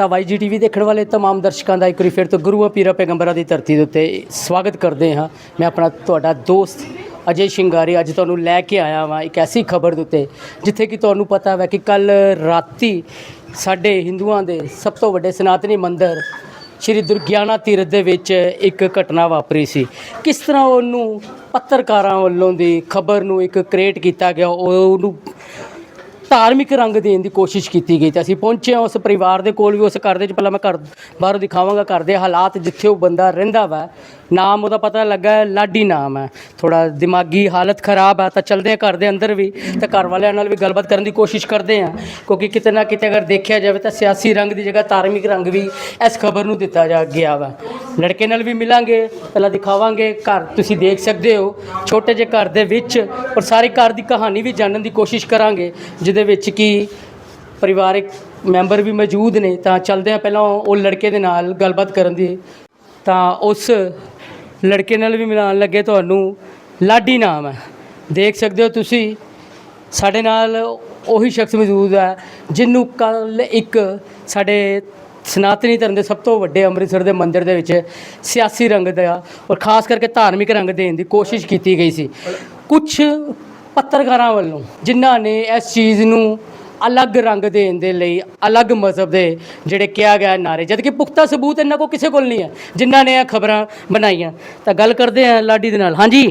ਤਾਂ ਵਾਈਜੀ ਟੀਵੀ ਦੇਖਣ ਵਾਲੇ तमाम ਦਰਸ਼ਕਾਂ ਦਾ ਇੱਕ ਵਾਰੀ ਫਿਰ ਤੋਂ ਗੁਰੂਆਂ ਪੀਰਾਂ ਪੈਗੰਬਰਾਂ ਦੀ ਧਰਤੀ ਦੇ ਉੱਤੇ ਸਵਾਗਤ ਕਰਦੇ ਹਾਂ ਮੈਂ ਆਪਣਾ ਤੁਹਾਡਾ ਦੋਸਤ ਅਜੇ ਸ਼ਿੰਗਾਰੀ ਅੱਜ ਤੁਹਾਨੂੰ ਲੈ ਕੇ ਆਇਆ ਹਾਂ ਇੱਕ ਐਸੀ ਖਬਰ ਦੇ ਉੱਤੇ ਜਿੱਥੇ ਕਿ ਤੁਹਾਨੂੰ ਪਤਾ ਹੈ ਕਿ ਕੱਲ ਰਾਤੀ ਸਾਡੇ ਹਿੰਦੂਆਂ ਦੇ ਸਭ ਤੋਂ ਵੱਡੇ ਸਨਾਤਨੀ ਮੰਦਿਰ ਸ਼੍ਰੀ ਦੁਰਗਿਆਨਾ ਤੀਰਥ ਦੇ ਵਿੱਚ ਇੱਕ ਘਟਨਾ ਵਾਪਰੀ ਸੀ ਕਿਸ ਤਰ੍ਹਾਂ ਉਹਨੂੰ ਪੱਤਰਕਾਰਾਂ ਵੱਲੋਂ ਦੀ ਖਬਰ ਨੂੰ ਇੱਕ ਕ੍ਰੀਏਟ ਕੀਤਾ ਗਿਆ ਉਹ- ਉਹਨੂੰ ਧਾਰਮਿਕ ਰੰਗ ਦੇਣ ਦੀ ਕੋਸ਼ਿਸ਼ ਕੀਤੀ ਗਈ ਤੇ ਅਸੀਂ ਪਹੁੰਚੇ ਹਾਂ ਉਸ ਪਰਿਵਾਰ ਦੇ ਕੋਲ ਵੀ ਉਸ ਘਰ ਦੇ ਵਿੱਚ। ਪਹਿਲਾਂ ਮੈਂ ਘਰ ਬਾਹਰੋਂ ਦਿਖਾਵਾਂਗਾ ਘਰ ਦੇ ਹਾਲਾਤ ਜਿੱਥੇ ਉਹ ਬੰਦਾ ਰਹਿੰਦਾ ਵਾ। ਨਾਮ ਉਹਦਾ ਪਤਾ ਲੱਗਾ ਹੈ, ਲਾਡੀ ਨਾਮ ਹੈ। ਥੋੜਾ ਦਿਮਾਗੀ ਹਾਲਤ ਖਰਾਬ ਹੈ ਤਾਂ ਚਲਦੇ ਹਾਂ ਘਰ ਦੇ ਅੰਦਰ ਵੀ। ਤੇ ਘਰ ਵਾਲਿਆਂ ਨਾਲ ਵੀ ਗੱਲਬਾਤ ਕਰਨ ਦੀ ਕੋਸ਼ਿਸ਼ ਕਰਦੇ ਹਾਂ। ਕਿਉਂਕਿ ਕਿਤੇ ਨਾ ਕਿਤੇ ਅਗਰ ਦੇਖਿਆ ਜਾਵੇ ਤਾਂ ਸਿਆਸੀ ਰੰਗ ਦੀ ਜਗ੍ਹਾ ਧਾਰਮਿਕ ਰੰਗ ਵੀ ਇਸ ਖਬਰ ਨੂੰ ਦਿੱਤਾ ਜਾ ਗਿਆ ਵਾ। ਲੜਕੇ ਨਾਲ ਵੀ ਮਿਲਾਂਗੇ ਪਹਿਲਾਂ ਦਿਖਾਵਾਂਗੇ ਘਰ। ਤੁਸੀਂ ਦੇਖ ਸਕਦੇ ਹੋ ਛੋਟੇ ਜਿਹੇ ਘਰ ਦੇ ਵਿੱਚ ਔਰ ਸਾਰੇ ਘਰ ਦੀ ਕਹਾਣੀ ਵੀ ਜਾਣਨ ਦੀ ਕੋਸ਼ਿਸ਼ ਕਰਾਂਗੇ। ਜਿਹਦੇ ਵਿੱਚ ਕਿ ਪਰਿਵਾਰਕ ਮੈਂਬਰ ਵੀ ਮੌਜੂਦ ਨੇ, ਤਾਂ ਚਲਦੇ ਆ ਪਹਿਲਾਂ ਉਹ ਲੜਕੇ ਦੇ ਨਾਲ ਗੱਲਬਾਤ ਕਰਨ ਦੀ। ਤਾਂ ਉਸ ਲੜਕੇ ਨਾਲ ਵੀ ਮਿਲਾਉਣ ਲੱਗੇ ਤੁਹਾਨੂੰ। ਲਾਡੀ ਨਾਮ ਹੈ। ਦੇਖ ਸਕਦੇ ਹੋ ਤੁਸੀਂ, ਸਾਡੇ ਨਾਲ ਉਹੀ ਸ਼ਖਸ ਮੌਜੂਦ ਹੈ, ਜਿਹਨੂੰ ਕੱਲ ਇੱਕ ਸਾਡੇ ਸਨਾਤਨੀ ਧਰਮ ਦੇ ਸਭ ਤੋਂ ਵੱਡੇ ਅੰਮ੍ਰਿਤਸਰ ਦੇ ਮੰਦਿਰ ਦੇ ਵਿੱਚ ਸਿਆਸੀ ਰੰਗ ਦਾ ਔਰ ਖਾਸ ਕਰਕੇ ਧਾਰਮਿਕ ਰੰਗ ਦੇਣ ਦੀ ਕੋਸ਼ਿਸ਼ ਕੀਤੀ ਗਈ ਸੀ। ਕੁਝ ਪੱਤਰਕਾਰਾਂ ਵੱਲੋਂ ਜਿਨ੍ਹਾਂ ਨੇ ਇਸ ਚੀਜ਼ ਨੂੰ ਅਲੱਗ ਰੰਗ ਦੇਣ ਦੇ ਲਈ ਅਲੱਗ ਮਜ਼ਹਬ ਦੇ ਜਿਹੜੇ ਕਿਹਾ ਗਿਆ ਨਾਰੇ ਜਦ ਕਿ ਪੁਖਤਾ ਸਬੂਤ ਇਹਨਾਂ ਕੋ ਕਿਸੇ ਕੋਲ ਨਹੀਂ ਹੈ ਜਿਨ੍ਹਾਂ ਨੇ ਇਹ ਖਬਰਾਂ ਬਣਾਈਆਂ। ਤਾਂ ਗੱਲ ਕਰਦੇ ਹਾਂ ਲਾਡੀ ਦੇ ਨਾਲ। ਹਾਂਜੀ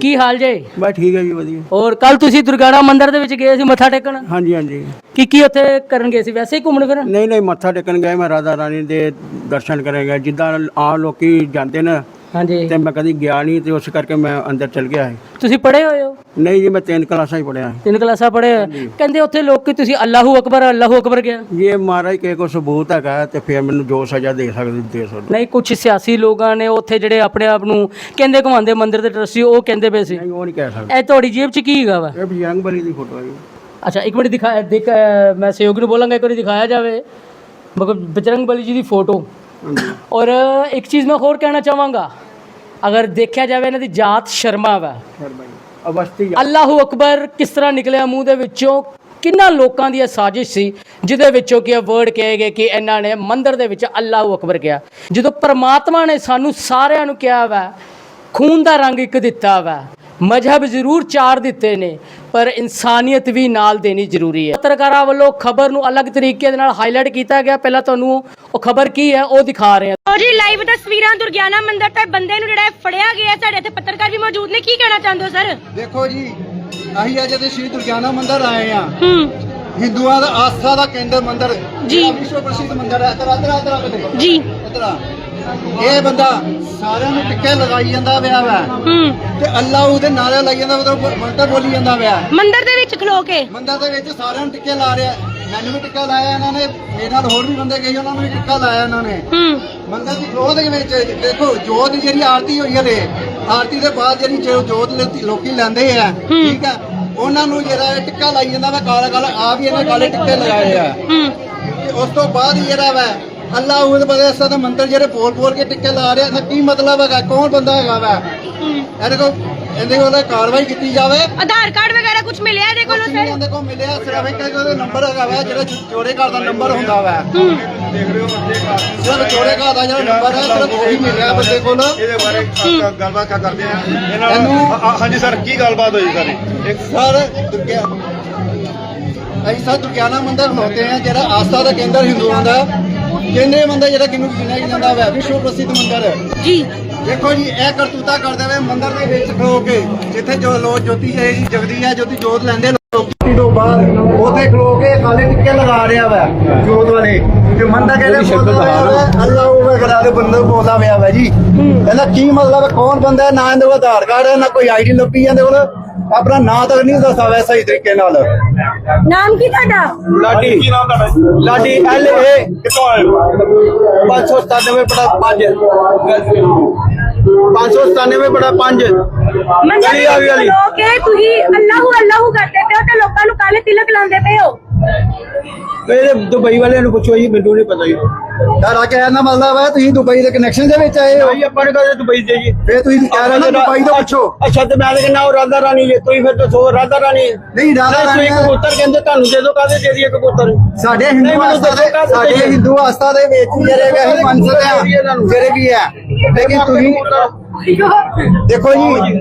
ਕੀ ਹਾਲ ਜੇ? ਬਸ ਠੀਕ ਹੈ ਜੀ ਵਧੀਆ। ਔਰ ਕੱਲ ਤੁਸੀਂ ਦੁਰਗਾਣਾ ਮੰਦਿਰ ਦੇ ਵਿੱਚ ਗਏ ਸੀ ਮੱਥਾ ਟੇਕਣ? ਹਾਂਜੀ ਹਾਂਜੀ। ਕੀ ਕੀ ਉੱਥੇ ਕਰਨ ਗਏ ਸੀ? ਵੈਸੇ ਹੀ ਘੁੰਮਣ ਫਿਰਨ? ਨਹੀਂ ਨਹੀਂ ਮੱਥਾ ਟੇਕਣ ਗਏ ਮੈਂ ਰਾਧਾ ਰਾਣੀ ਦੇ ਦਰਸ਼ਨ ਕਰੇਗਾ ਜਿੱਦਾਂ ਆ ਲੋਕੀ ਜਾਂਦੇ ਨੇ ਹਾਂਜੀ। ਤੇ ਮੈਂ ਕਦੀ ਗਿਆ ਨਹੀਂ ਤੇ ਉਸ ਕਰਕੇ ਮੈਂ ਅੰਦਰ ਚਲ ਗਿਆ ਹੈ ਤੁਸੀਂ ਪੜ੍ਹੇ ਹੋਏ ਹੋ? ਨਹੀਂ ਜੀ ਮੈਂ ਤਿੰਨ ਕਲਾਸਾਂ ਹੀ ਪੜਿਆ ਤਿੰਨ ਕਲਾਸਾਂ ਪੜ੍ਹੇ ਹੋਏ ਕਹਿੰਦੇ ਉੱਥੇ ਲੋਕ ਕਿ ਤੁਸੀਂ ਅੱਲਾਹੂ ਅਕਬਰ ਅੱਲਾਹੂ ਅਕਬਰ ਗਿਆ? ਜੇ ਮਹਾਰਾਜ ਕੇ ਕੋ ਸਬੂਤ ਹੈਗਾ ਤੇ ਫਿਰ ਮੈਨੂੰ ਜੋ ਸਜ਼ਾ ਦੇ ਸਕਦੇ ਦੇ ਸਕਦੇ। ਨਹੀਂ ਕੁਝ ਸਿਆਸੀ ਲੋਕਾਂ ਨੇ ਉੱਥੇ ਜਿਹੜੇ ਆਪਣੇ ਆਪ ਨੂੰ ਕਹਿੰਦੇ ਘੁਮਾਉਂਦੇ ਮੰਦਿਰ ਦੇ ਟਰਸੀ ਉਹ ਕਹਿੰਦੇ ਪਏ ਸੀ। ਨਹੀਂ ਉਹ ਨਹੀਂ ਕਹਿ ਸਕਦੇ। ਇਹ ਤੁਹਾਡੀ ਜੇਬ 'ਚ ਕੀ ਹੈਗਾ ਵਾ? ਇਹ ਬਜਰੰਗ ਬਲੀ ਦੀ ਫੋਟੋ ਹੈ ਜੀ। ਅੱਛਾ ਇੱਕ ਮਿੰਟ ਦਿਖਾ ਦੇਖ ਮੈਂ ਸਹਿਯੋਗੀ ਨੂੰ ਬੋਲਾਂਗਾ ਇੱਕ ਵਾਰੀ ਦਿਖਾਇਆ ਜਾਵੇ। ਮਗਰ ਬਜਰੰਗ ਬਲੀ ਜੀ ਦੀ ਫੋਟੋ। ਔਰ ਇੱਕ ਚੀਜ਼ ਮੈਂ ਹੋਰ ਕਹਿਣਾ ਚਾਹਾਂਗਾ। ਅਗਰ ਦੇਖਿਆ ਜਾਵੇ ਇਹਨਾਂ ਦੀ ਜਾਤ ਸ਼ਰਮਾ ਵਾ। ਅਵਸਥੀ ਅੱਲਾਹੂ ਅਕਬਰ ਕਿਸ ਤਰ੍ਹਾਂ ਨਿਕਲਿਆ ਮੂੰਹ ਦੇ ਵਿੱਚੋਂ? ਕਿੰਨਾ ਲੋਕਾਂ ਦੀ ਇਹ ਸਾਜ਼ਿਸ਼ ਸੀ ਜਿਹਦੇ ਵਿੱਚੋਂ ਕਿ ਇਹ ਵਰਡ ਕਹੇ ਗਏ ਕਿ ਇਹਨਾਂ ਨੇ ਮੰਦਰ ਦੇ ਵਿੱਚ ਅੱਲਾਹੂ ਅਕਬਰ ਕਿਹਾ। ਜਦੋਂ ਪ੍ਰਮਾਤਮਾ ਨੇ ਸਾਨੂੰ ਸਾਰਿਆਂ ਨੂੰ ਕਿਹਾ ਵਾ ਖੂਨ ਦਾ ਰੰਗ ਇੱਕ ਦਿੱਤਾ ਵਾ। ਮਜ਼ਹਬ ਜ਼ਰੂਰ ਚਾਰ ਦਿੱਤੇ ਨੇ ਪਰ ਇਨਸਾਨੀਅਤ ਵੀ ਨਾਲ ਦੇਣੀ ਜ਼ਰੂਰੀ ਹੈ। ਪੱਤਰਕਾਰਾਂ ਵੱਲੋਂ ਖਬਰ ਨੂੰ ਅਲੱਗ ਤਰੀਕੇ ਦੇ ਨਾਲ ਹਾਈਲਾਈਟ ਕੀਤਾ ਗਿਆ। ਪਹਿਲਾਂ ਤੁਹਾਨੂੰ ਉਹ ਖਬਰ ਕੀ ਹੈ ਉਹ ਦਿਖਾ ਰਹੇ ਹਾਂ। ਜੀ ਲਾਈਵ ਤਸਵੀਰਾਂ ਦੁਰਗਿਆਨਾ ਮੰਦਿਰ ਤੇ ਬੰਦੇ ਨੂੰ ਜਿਹੜਾ ਫੜਿਆ ਗਿਆ। ਹੈ। ਸਾਡੇ ਇੱਥੇ ਪੱਤਰਕਾਰ ਵੀ ਮੌਜੂਦ ਨੇ। ਕੀ ਕਹਿਣਾ ਚਾਹੁੰਦੇ ਹੋ ਸਰ? ਦੇਖੋ ਜੀ ਅਸੀਂ ਅੱਜ ਦੇ ਸ਼੍ਰੀ ਦੁਰਗਿਆਨਾ ਮੰਦਿਰ ਆਏ ਆ ਹੂੰ। ਹਿੰਦੂਆਂ ਦਾ ਆਸਥਾ ਦਾ ਕੇਂਦਰ ਮੰਦਿਰ ਜੀ। ਵਿਸ਼ਵ ਪ੍ਰਸਿੱਧ ਮੰਦਿਰ ਹੈ। ਇਧਰ ਇਧਰ ਇਧਰ ਜੀ। ਇਧਰ ਇਹ ਬੰਦਾ ਸਾਰਿਆਂ ਨੂੰ ਟਿੱਕੇ ਲਗਾਈ ਜਾਂਦਾ ਪਿਆ ਵਾ। ਹੂੰ। ਤੇ ਅੱਲਾਹ ਉਹਦੇ ਨਾਰੇ ਲਾਈ ਜਾਂਦਾ ਮਤਲਬ ਮੰਤਰ ਬੋਲੀ ਜਾਂਦਾ ਪਿਆ। ਮੰਦਿਰ ਦੇ ਵਿੱਚ ਖਲੋ ਕੇ? ਮੰਦਿਰ ਦੇ ਵਿੱਚ ਸਾਰਿਆਂ ਨੂੰ ਟਿੱਕੇ ਲਾ ਰਿਹਾ। ਮੈਨੂੰ ਵੀ ਟਿੱਕਾ ਲਾਇਆ ਇਹਨਾਂ ਨੇ ਮੇਰੇ ਨਾਲ ਹੋਰ ਵੀ ਬੰਦੇ ਗਏ ਉਹਨਾਂ ਨੂੰ ਵੀ ਟਿੱਕਾ ਲਾਇਆ ਇਹਨਾਂ ਨੇ। ਹੂੰ। ਮੰਦਰ ਦੀ ਜੋਤ ਦੇ ਵਿੱਚ ਦੇਖੋ ਜੋਤ ਜਿਹੜੀ ਆਰਤੀ ਹੋਈ ਹੈ ਨੇ ਆਰਤੀ ਦੇ ਬਾਅਦ ਜਿਹੜੀ ਜੋ- ਜੋਤ ਲੋਕੀ- ਲੋਕੀ ਲੈਂਦੇ ਆ ਠੀਕ ਆ ਉਹਨਾਂ ਨੂੰ ਜਿਹੜਾ ਇਹ ਟਿੱਕਾ ਲਾਈ ਜਾਂਦਾ ਵਾ ਕਾਲਾ ਕਾਲਾ ਆ ਵੀ ਇਹਨੇ ਕਾਲੇ ਟਿੱਕੇ ਲਗਾਏ ਆ। ਹੂੰ। ਤੇ ਉਸ ਤੋਂ ਬਾਅਦ ਜਿਹੜਾ ਵਾ ਅੱਲਾਹ ਉਹਦੇ ਬਦੇ ਅਸਾਂ ਦਾ ਮੰਤਰ ਜਿਹੜੇ ਬੋਲ ਬੋਲ ਕੇ ਟਿੱਕੇ ਲਾ ਰਿਹਾ ਤਾਂ ਕੀ ਮਤਲਬ ਹੈਗਾ? ਕੌਣ ਬੰਦਾ ਹੈਗਾ ਵਾ? ਇਹਦੇ ਕੋਲ ਇਹਦੇ ਕੋਲ ਕਾਰਵਾਈ ਕੀਤੀ ਜਾਵੇ। ਆਧਾਰ ਕਾਰਡ ਵਗੈਰਾ ਕੁਝ ਮਿਲਿਆ ਇਹਦੇ ਕੋਲੋਂ ਕੁਛ ਸਰ? ਉਹਦੇ ਕੋਲ ਮਿਲਿਆ ਸਿਰਫ ਇੱਕ ਉਹਦਾ ਨੰਬਰ ਹੈਗਾ ਵਾ ਜਿਹੜਾ ਚੋਰੇ ਘਰ ਦਾ ਨੰਬਰ ਹੁੰਦਾ ਵਾ। ਸਿਰਫ ਚੋਰੇ ਘਰ ਦਾ ਜਿਹੜਾ ਨੰਬਰ ਹੈ ਸਿਰਫ ਉਹੀ ਮਿਲਿਆ ਬੰਦੇ ਕੋਲ। ਇਹਦੇ ਬਾਰੇ ਗੱਲਬਾਤ ਕਰ- ਕਰਦੇ ਆ ਇਹਨਾਂ ਹਾਂ- ਹਾਂਜੀ ਸਰ ਕੀ ਗੱਲਬਾਤ ਹੋਈ ਸਾਰੀ? ਇੱਕ ਸਰ ਦੁਰਗਿਆ ਅਸੀਂ ਸਰ ਦੁਰਗਿਆਨਾ ਮੰਦਿਰ ਖਲੋਤੇ ਆ ਜਿਹੜਾ ਆਸਥਾ ਦਾ ਕੇਂਦਰ ਹਿੰਦੂਆਂ ਦਾ। ਕੇਂਦਰੀ ਮੰਦਿਰ ਜਿਹੜਾ ਕਿਨੂੰ ਗਿਣਿਆ ਜਾਂਦਾ ਵਾ ਵਿਸ਼ਵ ਪ੍ਰਸਿੱਧ ਮੰਦਿਰ। ਜੀ। ਦੇਖੋ ਜੀ ਇਹ ਕਰਤੂਤਾ ਕਰਦੇ ਵੇ ਮੰਦਿਰ ਦੇ ਵਿੱਚ ਖਲੋ ਕੇ ਜਿੱਥੇ ਜੋ ਲੋਕ ਜੋਤੀ ਹੈ ਜੀ ਜਗਦੀ ਹੈ ਜੋਤੀ ਜੋਤ ਲੈਂਦੇ ਲੋਕ। ਤੋਂ ਬਾਅਦ ਉੱਥੇ ਖਲੋ ਕੇ ਕਾਲੇ ਟਿੱਕੇ ਲਗਾ ਰਿਹਾ ਵਾ ਜੋਤ ਵਾਲੇ। ਤੇ ਮੰਦਰ ਕਹਿੰਦੇ ਅੱਲਾਹ ਉਹ ਕਰਾ ਦੇ ਬੰਦਾ ਬੋਲਦਾ ਪਿਆ ਵਾ ਜੀ। ਕਹਿੰਦਾ ਕੀ ਮਤਲਬ ਹੈ ਕੌਣ ਬੰਦਾ ਨਾ ਇਹਦੇ ਕੋਲ ਆਧਾਰ ਕਾਰਡ ਹੈ ਨਾ ਕੋਈ ਆਈਡੀ ਲੱਭੀ ਜਾਂਦੇ ਕੋਲ। ਆਪਣਾ ਨਾਂ ਤੱਕ ਨਹੀਂ ਦੱਸਦਾ ਵੈ ਸਹੀ ਤਰੀਕੇ ਨਾਲ। ਨਾਮ ਕੀ ਤੁਹਾਡਾ? ਲਾਡੀ। ਕੀ ਨਾਮ ਤੁਹਾਡਾ ਲਾਡੀ ਐਲ ਏ। ਕਿੱਥੋਂ ਆਏ ਹੋ? 597 ਬੜਾ 5 597 ਬੜਾ 5 ਮੰਦਿਰ ਗਲੀ ਆ ਗਈ ਵਾਲੀ। ਖਲੋ ਕੇ ਤੁਸੀਂ ਅੱਲਾਹੂ ਅੱਲਾਹੂ ਕਰਦੇ ਪਏ ਹੋ ਤੇ ਲੋਕਾਂ ਨੂੰ ਕਾਲੇ ਤਿਲਕ ਲਾਉਂਦੇ ਪਏ ਹੋ। ਇਹ ਦੁਬਈ ਵਾਲਿਆਂ ਨੂੰ ਪੁੱਛੋ ਜੀ ਮੈਨੂੰ ਨਹੀਂ ਪਤਾ ਜੀ। ਤੁਹਾਡਾ ਕਹਿਣ ਦਾ ਮਤਲਬ ਹੈ ਤੁਸੀਂ ਦੁਬਈ ਦੇ ਕਨੈਕਸ਼ਨ ਦੇ ਵਿੱਚ ਆਏ ਹੋ। ਭਾਈ ਆਪਾਂ ਨੇ ਕਦੇ ਦੁਬਈ ਦੇ ਜੀ। ਫੇਰ ਤੁਸੀਂ ਕਹਿ ਰਹੇ ਹੋ ਨਾ ਦੁਬਈ ਤੋਂ ਪੁੱਛੋ। ਅੱਛਾ ਤੇ ਮੈਂ ਕਹਿੰਦਾ ਉਹ ਰਾਧਾ ਰਾਣੀ ਜੇ ਤੁਸੀਂ ਫਿਰ ਦੱਸੋ ਰਾਧਾ ਰਾਣੀ ਨਹੀਂ ਰਾਧਾ ਰਾਣੀ ਕਬੂਤਰ ਕਹਿੰਦੇ ਤੁਹਾਨੂੰ ਦੇ ਦੋ ਕਾਹਦੇ ਦੇ ਦਈਏ ਕਬੂਤਰ? ਸਾਡੇ ਹਿੰਦੂ ਆਸਥਾ ਦੇ ਕਾਹਦੇ ਸਾਡੇ? ਹਿੰਦੂ ਆਸਥਾ ਦੇ ਵਿੱਚ ਜਿਹੜੇ ਵੀ ਅਸੀਂ ਮੰਨ ਸਕਦੇ ਆ ਜਿਹੜੇ ਵੀ ਹੈ ਲੇਕਿਨ ਤੁਸੀਂ ਦੇਖੋ ਜੀ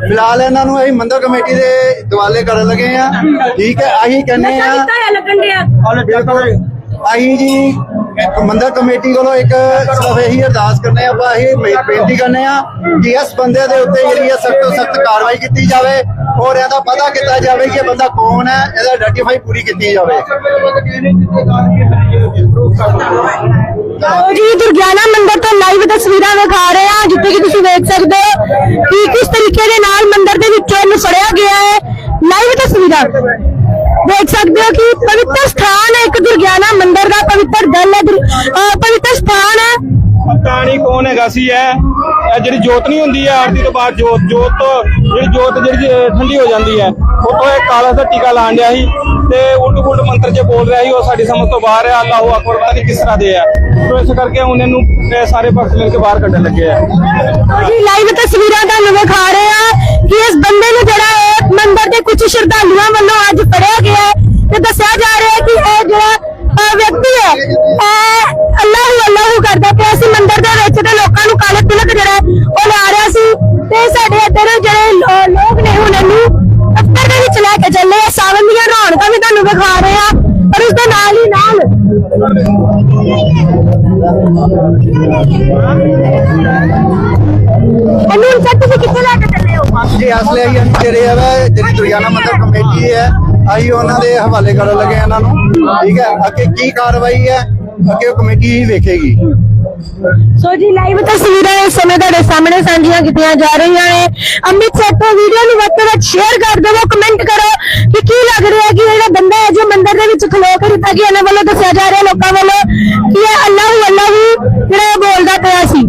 ਫਿਲਹਾਲ ਇਹਨਾਂ ਨੂੰ ਅਸੀਂ ਮੰਦਰ ਕਮੇਟੀ ਦੇ ਦਿਵਾਲੇ ਕਰਨ ਲੱਗੇ ਆ ਠੀਕ ਹੈ ਅਸੀਂ ਕਹਿੰਦੇ ਆ ਲੱਗਣ ਡਿਆ। ਅਸੀਂ ਜੀ ਮੰਦਰ ਕਮੇਟੀ ਕੋਲੋਂ ਇੱਕ ਸਿਰਫ ਇਹੀ ਅਰਦਾਸ ਕਰਨੇ ਆਪਾਂ ਇਹ ਬੇਨਤੀ ਕਰਨੇ ਆ ਕਿ ਇਸ ਬੰਦੇ ਦੇ ਉੱਤੇ ਜਿਹੜੀ ਹੈ ਸਖਤ ਤੋਂ ਸਖਤ ਕਾਰਵਾਈ ਕੀਤੀ ਜਾਵੇ ਔਰ ਇਹਦਾ ਪਤਾ ਕੀਤਾ ਜਾਵੇ ਕਿ ਇਹ ਬੰਦਾ ਕੌਣ ਹੈ, ਇਹਦਾ ਆਈਡੈਂਟੀਫਾਈ ਪੂਰੀ ਕੀਤੀ ਜਾਵੇ। ਜੀ, ਦੁਰਗਿਆਨਾ ਮੰਦਿਰ ਤੋਂ ਲਾਈਵ ਤਸਵੀਰਾਂ ਵਿਖਾ ਰਹੇ ਹਾਂ, ਜਿੱਥੇ ਕਿ ਤੁਸੀਂ ਵੇਖ ਸਕਦੇ ਹੋ ਕਿ ਕਿਸ ਤਰੀਕੇ ਦੇ ਨਾਲ ਮੰਦਿਰ ਦੇ ਵਿੱਚੋਂ ਇਹਨੂੰ ਫੜਿਆ ਗਿਆ ਹੈ। ਲਾਈਵ ਤਸਵੀਰਾਂ। ਦੇਖ ਸਕਦੇ ਹੋ ਕਿ ਪਵਿੱਤਰ ਸਥਾਨ ਹੈ ਇੱਕ ਦੁਰਗਿਆਨਾ ਮੰਦਿਰ ਦਾ ਪਵਿੱਤਰ ਦਲ ਹੈ ਪਵਿੱਤਰ ਸਥਾਨ ਹੈ। ਪਤਾ ਨਹੀਂ ਕੌਣ ਹੈਗਾ ਸੀ ਇਹ? ਜਿਹੜੀ ਜੋਤ ਨਹੀਂ ਹੁੰਦੀ ਹੈ ਆਰਤੀ ਤੋਂ ਬਾਅਦ ਜੋਤ ਜੋਤ ਜਿਹੜੀ ਜੋਤ ਜਿਹੜੀ ਠੰਡੀ ਹੋ ਜਾਂਦੀ ਹੈ। ਉਤੋਂ ਇਹ ਕਾਲਾ ਦਾ ਟੀਕਾ ਲਾਣ ਡਿਆ ਸੀ ਤੇ ਉਲਟ ਪੁਲਟ ਮੰਤਰ ਚ ਬੋਲ ਰਿਹਾ ਸੀ ਉਹ ਸਾਡੀ ਸਮਝ ਤੋਂ ਬਾਹਰ ਹੈ ਅੱਲਾਹੁ ਅਕਬਰ ਪਤਾ ਨਹੀਂ ਕਿਸ ਤਰ੍ਹਾਂ ਦੇ ਆ। ਤੋ ਇਸ ਕਰਕੇ ਹੁਣ ਇਹਨੂੰ ਇਹ ਸਾਰੇ ਭਗਤ ਮਿਲ ਕੇ ਬਾਹਰ ਕੱਢਣ ਲੱਗੇ ਆ। ਜੀ ਲਾਈਵ ਤਸਵੀਰਾਂ ਤੁਹਾਨੂੰ ਵਿਖਾ ਰਹੇ ਹਾਂ ਕਿ ਇਸ ਬੰਦੇ ਨੂੰ ਜਿਹੜਾ ਮੰਦਿਰ ਦੇ ਕੁਝ ਸ਼ਰਧਾਲੂਆਂ ਵੱਲੋਂ ਅੱਜ ਫੜਿਆ ਗਿਆ ਹੈ ਤੇ ਦੱਸਿਆ ਜਾ ਰਿਹਾ ਹੈ ਕਿ ਇਹ ਜਿਹੜਾ ਵਿਅਕਤੀ ਹੈ, ਇਹ ਅੱਲਾਹੂ ਅੱਲਾਹੂ ਕਰਦਾ ਪਿਆ ਸੀ। ਮੰਦਿਰ ਦੇ ਵਿੱਚ ਤੇ ਲੋਕਾਂ ਨੂੰ ਕਾਲੇ ਤਿਲਕ ਜਿਹੜਾ ਉਹ ਲਾ ਰਿਹਾ ਸੀ। ਤੇ ਸਾਡੇ ਇੱਧਰ ਜਿਹੜੇ ਲੋਕ ਨੇ ਹੁਣ ਇਹਨੂੰ ਦਫ਼ਤਰ ਦੇ ਵਿੱਚ ਲੈ ਕੇ ਚੱਲੇ ਆ। ਸਾਵਨ ਦੀਆਂ ਰੌਣਕਾਂ ਵੀ ਤੁਹਾਨੂੰ ਵਿਖਾ ਰਹੇ ਆ, ਪਰ ਉਸ ਦੇ ਨਾਲ ਹੀ ਨਾਲ ਇਹਨੂੰ ਹੁਣ ਤੁਸੀਂ ਕਿੱਥੇ ਲੈ ਕੇ ਚੱਲੇ? ਹੋ ਜੀ ਅਸਲੇ ਅਸੀਂ ਜਿਹੜੇ ਆ ਜਿਹੜੀ ਦੁਰਗਿਆਨਾ ਮੰਦਰ ਕਮੇਟੀ ਹੈ ਅਸੀਂ ਉਹਨਾਂ ਦੇ ਹਵਾਲੇ ਕਰਨ ਲੱਗੇ ਇਹਨਾਂ ਨੂੰ। ਠੀਕ ਹੈ, ਅੱਗੇ ਕੀ ਕਾਰਵਾਈ ਹੈ, ਅੱਗੇ ਉਹ ਕਮੇਟੀ ਹੀ ਵੇਖੇਗੀ। ਸੋ ਜੀ ਲਾਈਵ ਤਸਵੀਰਾਂ ਇਸ ਸਮੇਂ ਤੁਹਾਡੇ ਸਾਹਮਣੇ ਸਾਂਝੀਆਂ ਕੀਤੀਆਂ ਜਾ ਰਹੀਆਂ ਨੇ। ਅੰਮ੍ਰਿਤਸਰ ਤੋਂ ਵੀਡੀਓ ਨੂੰ ਵੱਧ ਤੋਂ ਵੱਧ ਸ਼ੇਅਰ ਕਰ ਦਿਓ ਕਮੈਂਟ ਕਰੋ ਕਿ ਕੀ ਲੱਗ ਰਿਹਾ ਕਿ ਜਿਹੜਾ ਬੰਦਾ ਹੈ ਜੋ ਮੰਦਿਰ ਦੇ ਵਿੱਚ ਖਲੋ ਕੇ ਦਿੱਤਾ ਕਿ ਇਹਨਾਂ ਵੱਲੋਂ ਦੱਸਿਆ ਜਾ ਰਿਹਾ ਲੋਕਾਂ ਵੱਲੋਂ ਕਿ ਇਹ ਅੱਲਾਹੂ ਅੱਲਾਹੂ ਜਿਹੜਾ ਇਹ ਬੋਲਦਾ ਪਿਆ ਸੀ।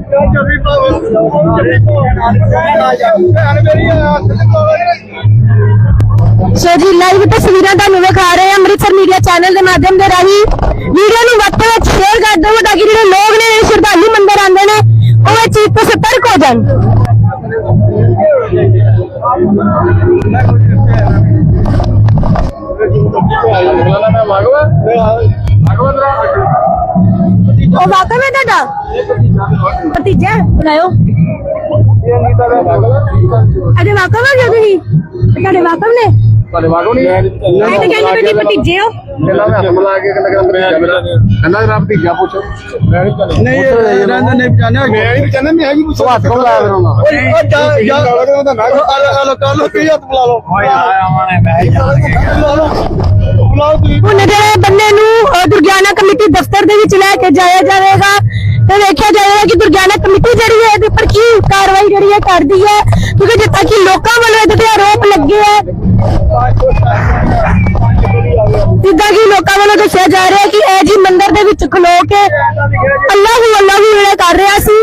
ਸੋ ਜੀ ਲਾਈਵ ਤਸਵੀਰਾਂ ਤੁਹਾਨੂੰ ਵਿਖਾ ਰਹੇ ਹਾਂ ਅੰਮ੍ਰਿਤਸਰ ਮੀਡੀਆ ਚੈਨਲ ਦੇ ਮਾਧਿਅਮ ਦੇ ਰਾਹੀਂ। ਵੀਡੀਓ ਨੂੰ ਵੱਧ ਤੋਂ ਵੱਧ ਸ਼ੇਅਰ ਕਰ ਦਿਓ ਤਾਂ ਕਿ ਜਿਹੜੇ ਲੋਕ ਨੇ ਜਿਹੜੇ ਸ਼ਰਧਾਲੂ ਮੰਦਿਰ ਆਉਂਦੇ ਨੇ ਉਹ ਇਹ ਚੀਜ਼ ਤੋਂ ਸਤਰਕ ਹੋ ਜਾਣ। ਉਹ ਵਾਕਾ ਮੈਂ ਤੁਹਾਡਾ? ਭਤੀਜਾ ਬਣਾਇਓ ਅਰੇ ਵਾਕਾ ਵਾ ਕਿਉਂ ਤੁਸੀਂ? ਤੁਹਾਡੇ ਵਾਕਾ ਨੇ? ਤੁਹਾਡੇ ਵਾਗੋ ਨਹੀਂ ਮੈਂ ਤਾਂ ਕਹਿੰਦੀ ਤੁਸੀਂ ਭਤੀਜੇ ਹੋ। ਕਹਿੰਦਾ ਮੈਂ ਹੱਥ ਲਾ ਕੇ ਕਹਿੰਦਾ ਕਹਿੰਦਾ ਮੇਰਾ ਕਹਿੰਦਾ ਮੇਰਾ ਭਤੀਜਾ ਪੁੱਛ। ਮੈਂ ਨਹੀਂ ਨਹੀਂ ਇਹਨਾਂ ਨੇ ਨਹੀਂ ਪਛਾਣਿਆ ਮੈਂ ਨਹੀਂ ਪਛਾਣਿਆ ਮੈਂ ਹੈਗੀ ਪੁੱਛ ਹੱਥ ਲਾਇਆ ਫਿਰ ਉਹਨਾਂ ਉਹ ਜਾ ਜਾ। ਹਲੋ ਕਾਲੋ ਕੀ ਹੱਥ ਬੁਲਾ ਲਓ। ਬੁਲਾਓ ਤੁਸੀਂ ਹੁਣ ਜਿਹੜੇ ਬੰਦੇ ਨੂੰ ਦੁਰਗਿਆਨਾ ਕਮੇਟੀ ਦਫ਼ਤਰ ਦੇ ਵਿੱਚ ਲੈ ਕੇ ਜਾਇਆ ਜਾਵੇਗਾ। ਤੇ ਵੇਖਿਆ ਜਾਏਗਾ ਕਿ ਦੁਰਗਿਆਨਾ ਕਮੇਟੀ ਜਿਹੜੀ ਹੈ, ਇਹਦੇ ਉੱਪਰ ਕੀ ਕਾਰਵਾਈ ਜਿਹੜੀ ਹੈ, ਕਰਦੀ ਹੈ। ਕਿਉਂਕਿ ਜਿੱਦਾਂ ਕਿ ਲੋਕਾਂ ਵੱਲੋਂ ਇਹਦੇ ਤੇ ਆਰੋਪ ਲੱਗੇ ਹੈ ਜਿੱਦਾਂ ਕਿ ਲੋਕਾਂ ਵੱਲੋਂ ਦੱਸਿਆ ਜਾ ਰਿਹਾ ਕਿ ਇਹ ਜੀ ਮੰਦਿਰ ਦੇ ਵਿੱਚ ਖਲੋ ਕੇ ਅੱਲਾਹੂ ਅੱਲਾਹੂ ਜਿਹੜਾ ਕਰ ਰਿਹਾ ਸੀ।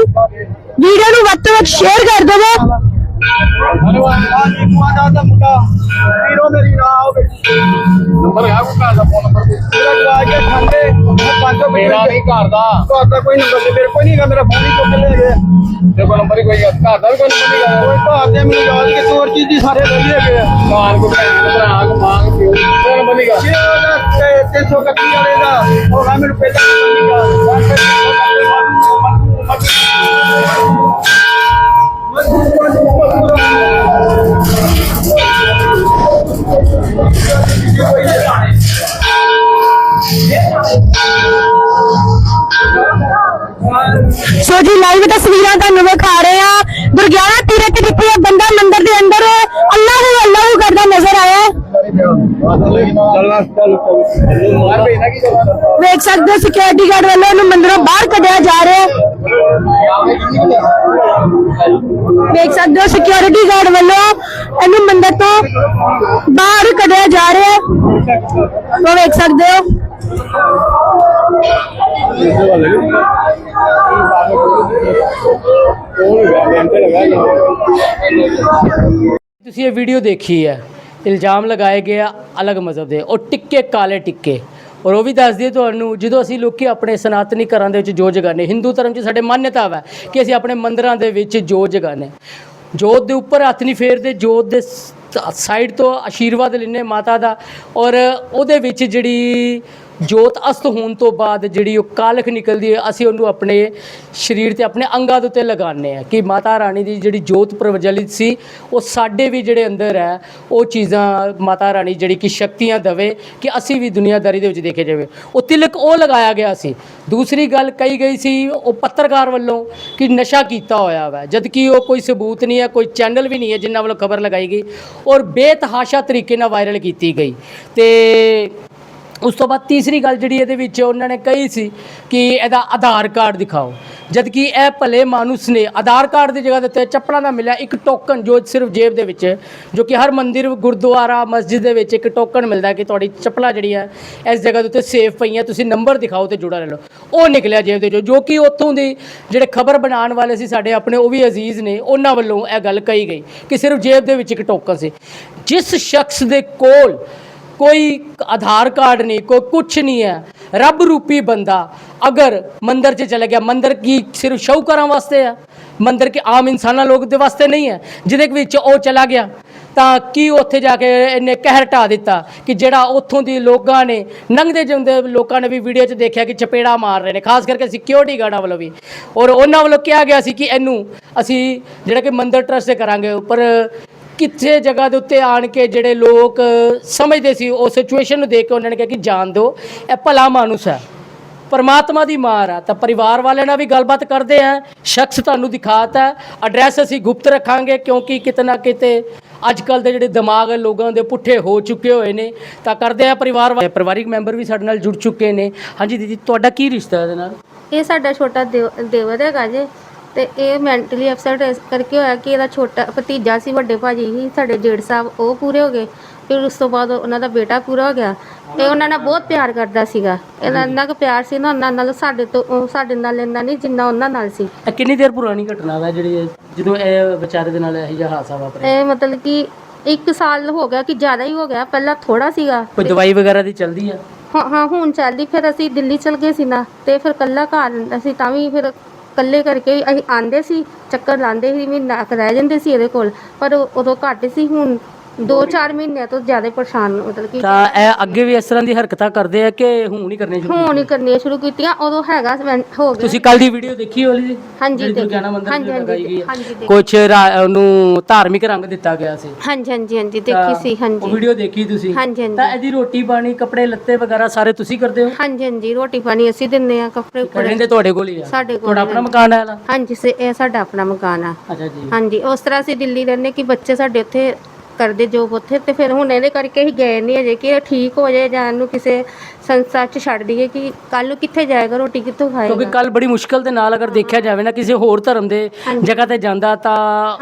ਵੀਡੀਓ ਨੂੰ ਵੱਧ ਤੋਂ ਵੱਧ ਸ਼ੇਅਰ ਕਰ ਦੇਵੋ ਨੰਬਰ ਹੈ ਕੋ ਘਰ ਦਾ ਫੋਨ ਨੰਬਰ ਮੇਰਾ ਨਹੀਂ ਘਰ ਦਾ। ਘਰ ਦਾ ਕੋਈ ਨੰਬਰ ਨਹੀਂ ਮੇਰੇ ਕੋਲ ਨਹੀਂ ਹੈਗਾ ਮੇਰਾ ਫੋਨ ਹੀ ਚੁੱਕ ਲੈ ਗਏ ਤੇ ਕੋਈ ਨੰਬਰ ਹੀ ਕੋਈ ਘਰ ਦਾ ਵੀ ਕੋਈ ਨੰਬਰ ਨਹੀਂ ਗਾ ਕੋਈ ਘਰ ਦੇ ਮੈਨੂੰ ਯਾਦ ਕਿ ਹੋਰ ਚੀਜ਼ ਦੀ ਸਾਰੇ ਲੈ ਗਏ ਮਾਨ ਕੋ ਭੈਣ ਨੂੰ ਭਰਾ ਕੋ ਮਾਂਗ ਪਿਓ ਕੋਈ ਨੰਬਰ ਨਹੀਂ ਗਾ ਇਹ ਉਹਦਾ 331 ਵਾਲੇ ਦਾ ਉਹ ਗਾ ਮੈਨੂੰ ਪਹਿਲਾਂ ਨੰਬਰ ਸੋ ਜੀ ਲਾਈਵ ਤਸਵੀਰਾਂ ਤੁਹਾਨੂੰ ਵਿਖਾ ਰਹੇ ਆ ਦੁਰਗਿਆਨਾ ਤੀਰਥ ਜਿੱਥੇ ਇਹ ਬੰਦਾ ਮੰਦਿਰ ਦੇ ਅੰਦਰ ਅੱਲਾਹੂ ਅੱਲਾਹੂ ਕਰਦਾ ਨਜ਼ਰ ਆਇਆ ਹੈ। ਚੱਲਣਾ ਚੱਲ ਮਾਰ ਭੇਜਣਾ ਕੀ ਕਰਨਾ ਵੇਖ ਸਕਦੇ ਹੋ ਸਿਕਿਉਰਿਟੀ ਗਾਰਡ ਵੱਲੋਂ ਇਹਨੂੰ ਮੰਦਿਰੋਂ ਬਾਹਰ ਕੱਢਿਆ ਜਾ ਰਿਹਾ ਵੇਖ ਸਕਦੇ ਹੋ ਸਿਕਿਉਰਿਟੀ ਗਾਰਡ ਵੱਲੋਂ ਇਹਨੂੰ ਮੰਦਿਰ ਤੋਂ ਬਾਹਰ ਕੱਢਿਆ ਜਾ ਰਿਹਾ ਉਹ ਵੇਖ ਸਕਦੇ ਹੋ। ਤੁਸੀਂ ਇਹ ਵੀਡੀਓ ਦੇਖੀ ਹੈ। ਇਲਜ਼ਾਮ ਲਗਾਏ ਗਏ ਆ ਅਲੱਗ ਮਜ਼ਹਬ ਦੇ, ਉਹ ਟਿੱਕੇ, ਕਾਲੇ ਟਿੱਕੇ। ਔਰ ਉਹ ਵੀ ਦੱਸ ਦਈਏ ਤੁਹਾਨੂੰ, ਜਦੋਂ ਅਸੀਂ ਲੋਕੀ ਆਪਣੇ ਸਨਾਤਨੀ ਘਰਾਂ ਦੇ ਵਿੱਚ ਜੋ ਜਗਾਨੇ ਹਿੰਦੂ ਧਰਮ 'ਚ ਸਾਡੇ ਮਾਨਤਾ ਹੈ ਕਿ ਅਸੀਂ ਆਪਣੇ ਮੰਦਰਾਂ ਦੇ ਵਿੱਚ ਜੋ ਜਗਾਨੇ ਜੋਤ ਦੇ ਉੱਪਰ ਹੱਥ ਨਹੀਂ ਫੇਰਦੇ, ਜੋਤ ਦੇ ਸਾਈਡ ਤੋਂ ਆਸ਼ੀਰਵਾਦ ਲੈਂਦੇ ਮਾਤਾ ਦਾ। ਔਰ ਉਹਦੇ ਵਿੱਚ ਜਿਹੜੀ ਜੋਤ ਅਸਤ ਹੋਣ ਤੋਂ ਬਾਅਦ ਜਿਹੜੀ ਉਹ ਕਾਲਖ ਨਿਕਲਦੀ ਹੈ, ਅਸੀਂ ਉਹਨੂੰ ਆਪਣੇ ਸਰੀਰ ਤੇ, ਆਪਣੇ ਅੰਗਾਂ ਦੇ ਉੱਤੇ ਲਗਾਉਂਦੇ ਆ ਕਿ ਮਾਤਾ ਰਾਣੀ ਦੀ ਜਿਹੜੀ ਜੋਤ ਪ੍ਰਵਜਲਿਤ ਸੀ, ਉਹ ਸਾਡੇ ਵੀ ਜਿਹੜੇ ਅੰਦਰ ਹੈ, ਉਹ ਚੀਜ਼ਾਂ ਮਾਤਾ ਰਾਣੀ ਜਿਹੜੀ ਕਿ ਸ਼ਕਤੀਆਂ ਦਵੇ ਕਿ ਅਸੀਂ ਵੀ ਦੁਨੀਆਦਾਰੀ ਦੇ ਵਿੱਚ ਦੇਖੇ ਜਾਵੇ। ਉਹ ਤਿਲਕ ਉਹ ਲਗਾਇਆ ਗਿਆ ਸੀ। ਦੂਸਰੀ ਗੱਲ ਕਹੀ ਗਈ ਸੀ ਉਹ ਪੱਤਰਕਾਰ ਵੱਲੋਂ ਕਿ ਨਸ਼ਾ ਕੀਤਾ ਹੋਇਆ ਵਾ ਜਦ ਕਿ ਉਹ ਕੋਈ ਸਬੂਤ ਨਹੀਂ ਹੈ, ਕੋਈ ਚੈਨਲ ਵੀ ਨਹੀਂ ਹੈ ਜਿਨ੍ਹਾਂ ਵੱਲੋਂ ਖਬਰ ਲਗਾਈ ਗਈ, ਔਰ ਬੇਤਹਾਸ਼ਾ ਤਰੀਕੇ ਨਾਲ ਵਾਇਰਲ ਕੀਤੀ ਗਈ। ਤੇ ਉਸ ਤੋਂ ਬਾਅਦ ਤੀਸਰੀ ਗੱਲ ਜਿਹੜੀ ਇਹਦੇ ਵਿੱਚ ਉਹਨਾਂ ਨੇ ਕਹੀ ਸੀ ਕਿ ਇਹਦਾ ਆਧਾਰ ਕਾਰਡ ਦਿਖਾਓ। ਜਦਕਿ ਇਹ ਭਲੇ ਮਾਨੁਸ ਨੇ ਆਧਾਰ ਕਾਰਡ ਦੀ ਜਗ੍ਹਾ ਦੇ ਉੱਤੇ ਚੱਪਲਾਂ ਦਾ ਮਿਲਿਆ, ਇੱਕ ਟੋਕਨ ਜੋ ਸਿਰਫ ਜੇਬ ਦੇ ਵਿੱਚ, ਜੋ ਕਿ ਹਰ ਮੰਦਿਰ, ਗੁਰਦੁਆਰਾ, ਮਸਜਿਦ ਦੇ ਵਿੱਚ ਇੱਕ ਟੋਕਨ ਮਿਲਦਾ ਕਿ ਤੁਹਾਡੀ ਚੱਪਲਾਂ ਜਿਹੜੀਆਂ ਇਸ ਜਗ੍ਹਾ ਦੇ ਉੱਤੇ ਸੇਫ ਪਈਆਂ, ਤੁਸੀਂ ਨੰਬਰ ਦਿਖਾਓ ਤੇ ਜੁੜਾ ਲੈ ਲਓ। ਉਹ ਨਿਕਲਿਆ ਜੇਬ ਦੇ ਚੋਂ ਜੋ ਕਿ ਉੱਥੋਂ ਦੀ ਜਿਹੜੇ ਖਬਰ ਬਣਾਉਣ ਵਾਲੇ ਸੀ ਸਾਡੇ ਆਪਣੇ, ਉਹ ਵੀ ਅਜ਼ੀਜ਼ ਨੇ, ਉਹਨਾਂ ਵੱਲੋਂ ਇਹ ਗੱਲ ਕਹੀ ਗਈ ਕਿ ਸਿਰਫ ਜੇਬ ਦੇ ਵਿੱਚ ਇੱਕ ਟੋਕਨ ਸੀ। ਜਿਸ ਸ਼ਖਸ ਦੇ ਕੋਲ ਕੋਈ ਆਧਾਰ ਕਾਰਡ ਨਹੀਂ, ਕੋਈ ਕੁਛ ਨਹੀਂ ਹੈ। ਰੱਬ ਰੂਪੀ ਬੰਦਾ, ਅਗਰ ਮੰਦਰ 'ਚ ਚਲਾ ਗਿਆ, ਮੰਦਰ ਕੀ ਸਿਰਫ ਸ਼ੌਕਰਾਂ ਵਾਸਤੇ ਆ ਮੰਦਰ ਕੇ ਆਮ ਇਨਸਾਨਾਂ ਲੋਕ ਦੇ ਵਾਸਤੇ ਨਹੀਂ ਹੈ? ਜਿਹਦੇ ਵਿੱਚ ਉਹ ਚਲਾ ਗਿਆ, ਤਾਂ ਕੀ ਉੱਥੇ ਜਾ ਕੇ ਇਹਨੇ ਕਹਿਰ ਢਾ ਦਿੱਤਾ ਕਿ ਜਿਹੜਾ ਉੱਥੋਂ ਦੀ ਲੋਕਾਂ ਨੇ ਲੰਘਦੇ ਜਾਂਦੇ ਲੋਕਾਂ ਨੇ ਵੀ ਵੀਡੀਓ 'ਚ ਦੇਖਿਆ ਕਿ ਚਪੇੜਾ ਮਾਰ ਰਹੇ ਨੇ, ਖਾਸ ਕਰਕੇ ਸਿਕਿਉਰਿਟੀ ਗਾਰਡਾਂ ਵੱਲੋਂ ਵੀ। ਔਰ ਉਹਨਾਂ ਵੱਲੋਂ ਕਿਹਾ ਗਿਆ ਸੀ ਕਿ ਇਹਨੂੰ ਅਸੀਂ ਜਿਹੜਾ ਕਿ ਮੰਦਰ ਟਰਸਟ ਤੇ ਕਰਾਂਗੇ, ਉੱਪਰ ਕਿੱਥੇ ਜਗ੍ਹਾ ਦੇ ਉੱਤੇ ਆਣ ਕੇ ਜਿਹੜੇ ਲੋਕ ਸਮਝਦੇ ਸੀ, ਉਹ ਸਿਚੁਏਸ਼ਨ ਨੂੰ ਦੇਖ ਕੇ ਉਹਨਾਂ ਨੇ ਕਿਹਾ ਕਿ ਜਾਣ ਦਿਓ। ਇਹ ਭਲਾ ਮਾਨੁਸ ਹੈ। ਪਰਮਾਤਮਾ ਦੀ ਮਾਰ ਆ। ਤਾਂ ਪਰਿਵਾਰ ਵਾਲਿਆਂ ਨਾਲ ਵੀ ਗੱਲਬਾਤ ਕਰਦੇ ਆ। ਸ਼ਖਸ ਤੁਹਾਨੂੰ ਦਿਖਾਤਾ। ਐਡਰੈਸ ਅਸੀਂ ਗੁਪਤ ਰੱਖਾਂਗੇ ਕਿਉਂਕਿ ਕਿਤੇ ਨਾ ਕਿਤੇ ਅੱਜ ਕੱਲ ਦੇ ਜਿਹੜੇ ਦਿਮਾਗ ਲੋਕਾਂ ਦੇ ਪੁੱਠੇ ਹੋ ਚੁੱਕੇ ਹੋਏ ਨੇ। ਤਾਂ ਕਰਦੇ ਆ ਪਰਿਵਾਰ ਵਾਲੇ, ਪਰਿਵਾਰਿਕ ਮੈਂਬਰ ਵੀ ਸਾਡੇ ਨਾਲ ਜੁੜ ਚੁੱਕੇ ਨੇ। ਹਾਂਜੀ ਦੀਦੀ, ਤੁਹਾਡਾ ਕੀ ਰਿਸ਼ਤਾ ਇਹਦੇ ਨਾਲ? ਇਹ ਸਾਡਾ ਛੋਟਾ ਦੇਵ- ਦੇਵਰ ਹੈਗਾ ਜੇ। ਤੇ ਇਹ ਮੈਂਟਲੀ ਅਪਸੈਟ ਇਸ ਕਰਕੇ ਹੋਇਆ ਕਿ ਇਹਦਾ ਛੋਟਾ ਭਤੀਜਾ ਸੀ ਵੱਡੇ ਭਾਜੀ ਸੀ ਸਾਡੇ ਜੇਠ ਸਾਹਿਬ ਉਹ ਪੂਰੇ ਹੋ ਗਏ। ਫਿਰ ਉਸ ਤੋਂ ਬਾਅਦ ਉਹਨਾਂ ਦਾ ਬੇਟਾ ਪੂਰਾ ਹੋ ਗਿਆ ਤੇ ਉਹਨਾਂ ਨਾਲ ਬਹੁਤ ਪਿਆਰ ਕਰਦਾ ਸੀਗਾ। ਇਹਦਾ ਇੰਨਾ ਕੁ ਪਿਆਰ ਸੀ ਨਾ ਉਹਨਾਂ ਨਾਲ ਸਾਡੇ ਤੋਂ ਉਹ ਸਾਡੇ ਨਾਲ ਇੰਨਾ ਨਹੀਂ ਜਿੰਨਾ ਉਹਨਾਂ ਨਾਲ ਸੀ। ਇਹ ਕਿੰਨੀ ਦੇਰ ਪੁਰਾਣੀ ਘਟਨਾ ਵਾ ਜਿਹੜੀ ਇਹ- ਜਦੋਂ ਇਹ ਵਿਚਾਰੇ ਦੇ ਨਾਲ ਇਹੋ ਜਿਹਾ ਹਾਦਸਾ ਵਾਪਰਿਆ? ਇਹ ਮਤਲਬ ਕਿ ਇੱਕ ਸਾਲ ਹੋ ਗਿਆ ਕਿ ਜ਼ਿਆਦਾ ਹੀ ਹੋ ਗਿਆ ਪਹਿਲਾਂ ਥੋੜਾ ਸੀਗਾ। ਕੋਈ ਦਵਾਈ ਵਗੈਰਾ ਦੀ ਚੱਲਦੀ ਆ? ਹਾਂ ਹਾਂ ਹੁਣ ਚੱਲਦੀ ਫਿਰ ਅਸੀਂ ਦਿੱਲੀ ਚਲ ਗਏ ਸੀ ਨਾ ਤੇ ਫਿਰ ਕੱਲਾ ਘਰ ਅਸੀਂ ਤਾਂ ਵੀ ਫਿਰ ਇਕੱਲੇ ਕਰਕੇ ਅਸੀਂ ਆਂਦੇ ਸੀ, ਚੱਕਰ ਲਾਉਂਦੇ ਸੀ ਵੀ ਕੁ ਰਹਿ ਜਾਂਦੇ ਸੀ ਇਹਦੇ ਕੋਲ, ਪਰ ਉਦੋਂ ਘੱਟ ਸੀ, ਹੁਣ 2-4 ਮਹੀਨਿਆਂ ਤੋਂ ਜ਼ਿਆਦਾ ਪਰੇਸ਼ਾਨ ਮਤਲਬ ਕਿ ਤਾਂ ਇਹ ਅੱਗੇ ਵੀ ਇਸ ਤਰ੍ਹਾਂ ਦੀ ਹਰਕਤਾਂ ਕਰਦੇ ਆ ਕਿ ਹੁਣ ਹੀ ਕਰਨੇ ਸ਼ੁਰੂ ਹੁਣ ਹੀ ਕਰਨੀਆਂ ਸ਼ੁਰੂ ਕੀਤੀਆਂ ਉਦੋਂ ਹੈਗਾ ਸੀ, ਹੋ ਗਿਆ। ਤੁਸੀਂ ਕੱਲ ਦੀ ਵੀਡੀਓ ਦੇਖੀ ਹੋਲੀ ਜੀ? ਹਾਂਜੀ, ਜਿਹੜੀ ਦੇਖੀ। ਦੁਰਗਿਆਨਾ ਮੰਦਿਰ ਹਾਂਜੀ, ਦੀ ਹਾਂਜੀ, ਲਗਾਈ ਗਈ ਹਾਂਜੀ, ਹੈ ਦੇਖੀ। ਕੁਝ ਉਹਨੂੰ ਧਾਰਮਿਕ ਰੰਗ ਦਿੱਤਾ ਗਿਆ ਸੀ। ਹਾਂਜੀ ਹਾਂਜੀ ਹਾਂਜੀ ਤਾਂ ਦੇਖੀ ਸੀ ਉਹ ਹਾਂਜੀ ਵੀਡੀਓ ਦੇਖੀ ਤੁਸੀਂ? ਹਾਂਜੀ, ਹਾਂਜੀ। ਤਾਂ ਇਹਦੀ ਰੋਟੀ ਪਾਣੀ ਕੱਪੜੇ ਲੱਤੇ ਵਗੈਰਾ ਸਾਰੇ ਤੁਸੀਂ ਕਰਦੇ ਹੋ? ਹਾਂਜੀ ਹਾਂਜੀ ਰੋਟੀ ਪਾਣੀ ਅਸੀਂ ਦਿੰਨੇ ਆ ਕੱਪੜੇ ਕੁਪੜੇ। ਰਹਿੰਦੇ ਤੁਹਾਡੇ ਕੋਲ ਹੀ ਆ? ਸਾਡੇ ਕੋਲ ਤੁਹਾਡਾ ਹੀ ਆਪਣਾ ਆ। ਮਕਾਨ ਹੈ ਇਹਦਾ? ਹਾਂਜੀ ਸੇ- ਇਹ ਸਾਡਾ ਆਪਣਾ ਮਕਾਨ ਆ। ਅੱਛਾ ਜੀ। ਹਾਂਜੀ ਉਸ ਤਰ੍ਹਾਂ ਅਸੀਂ ਦਿੱਲੀ ਰਹਿੰਦੇ ਕਿ ਬੱਚੇ ਸਾਡੇ ਉੱਥੇ ਕਰਦੇ ਜੋਬ ਉੱਥੇ, ਤੇ ਫਿਰ ਹੁਣ ਇਹਦੇ ਕਰਕੇ ਹੀ ਗਏ ਨਹੀਂ ਅਜੇ ਕਿ ਇਹ ਠੀਕ ਹੋ ਜਾਏ ਜਾਂ ਇਹਨੂੰ ਕਿਸੇ ਸੰਸਥਾ 'ਚ ਛੱਡ ਦਈਏ ਕਿ ਕੱਲ ਨੂੰ ਕਿੱਥੇ ਜਾਏਗਾ ਰੋਟੀ ਕਿੱਥੋਂ ਕਿਉਂਕਿ ਖਾਏਗਾ ਕੱਲ ਬੜੀ ਮੁਸ਼ਕਲ ਦੇ ਨਾਲ ਅਗਰ ਦੇਖਿਆ ਜਾਵੇ ਨਾ ਕਿਸੇ ਹੋਰ ਧਰਮ ਦੇ ਜਗ੍ਹਾ ਤੇ ਜਾਂਦਾ ਤਾਂ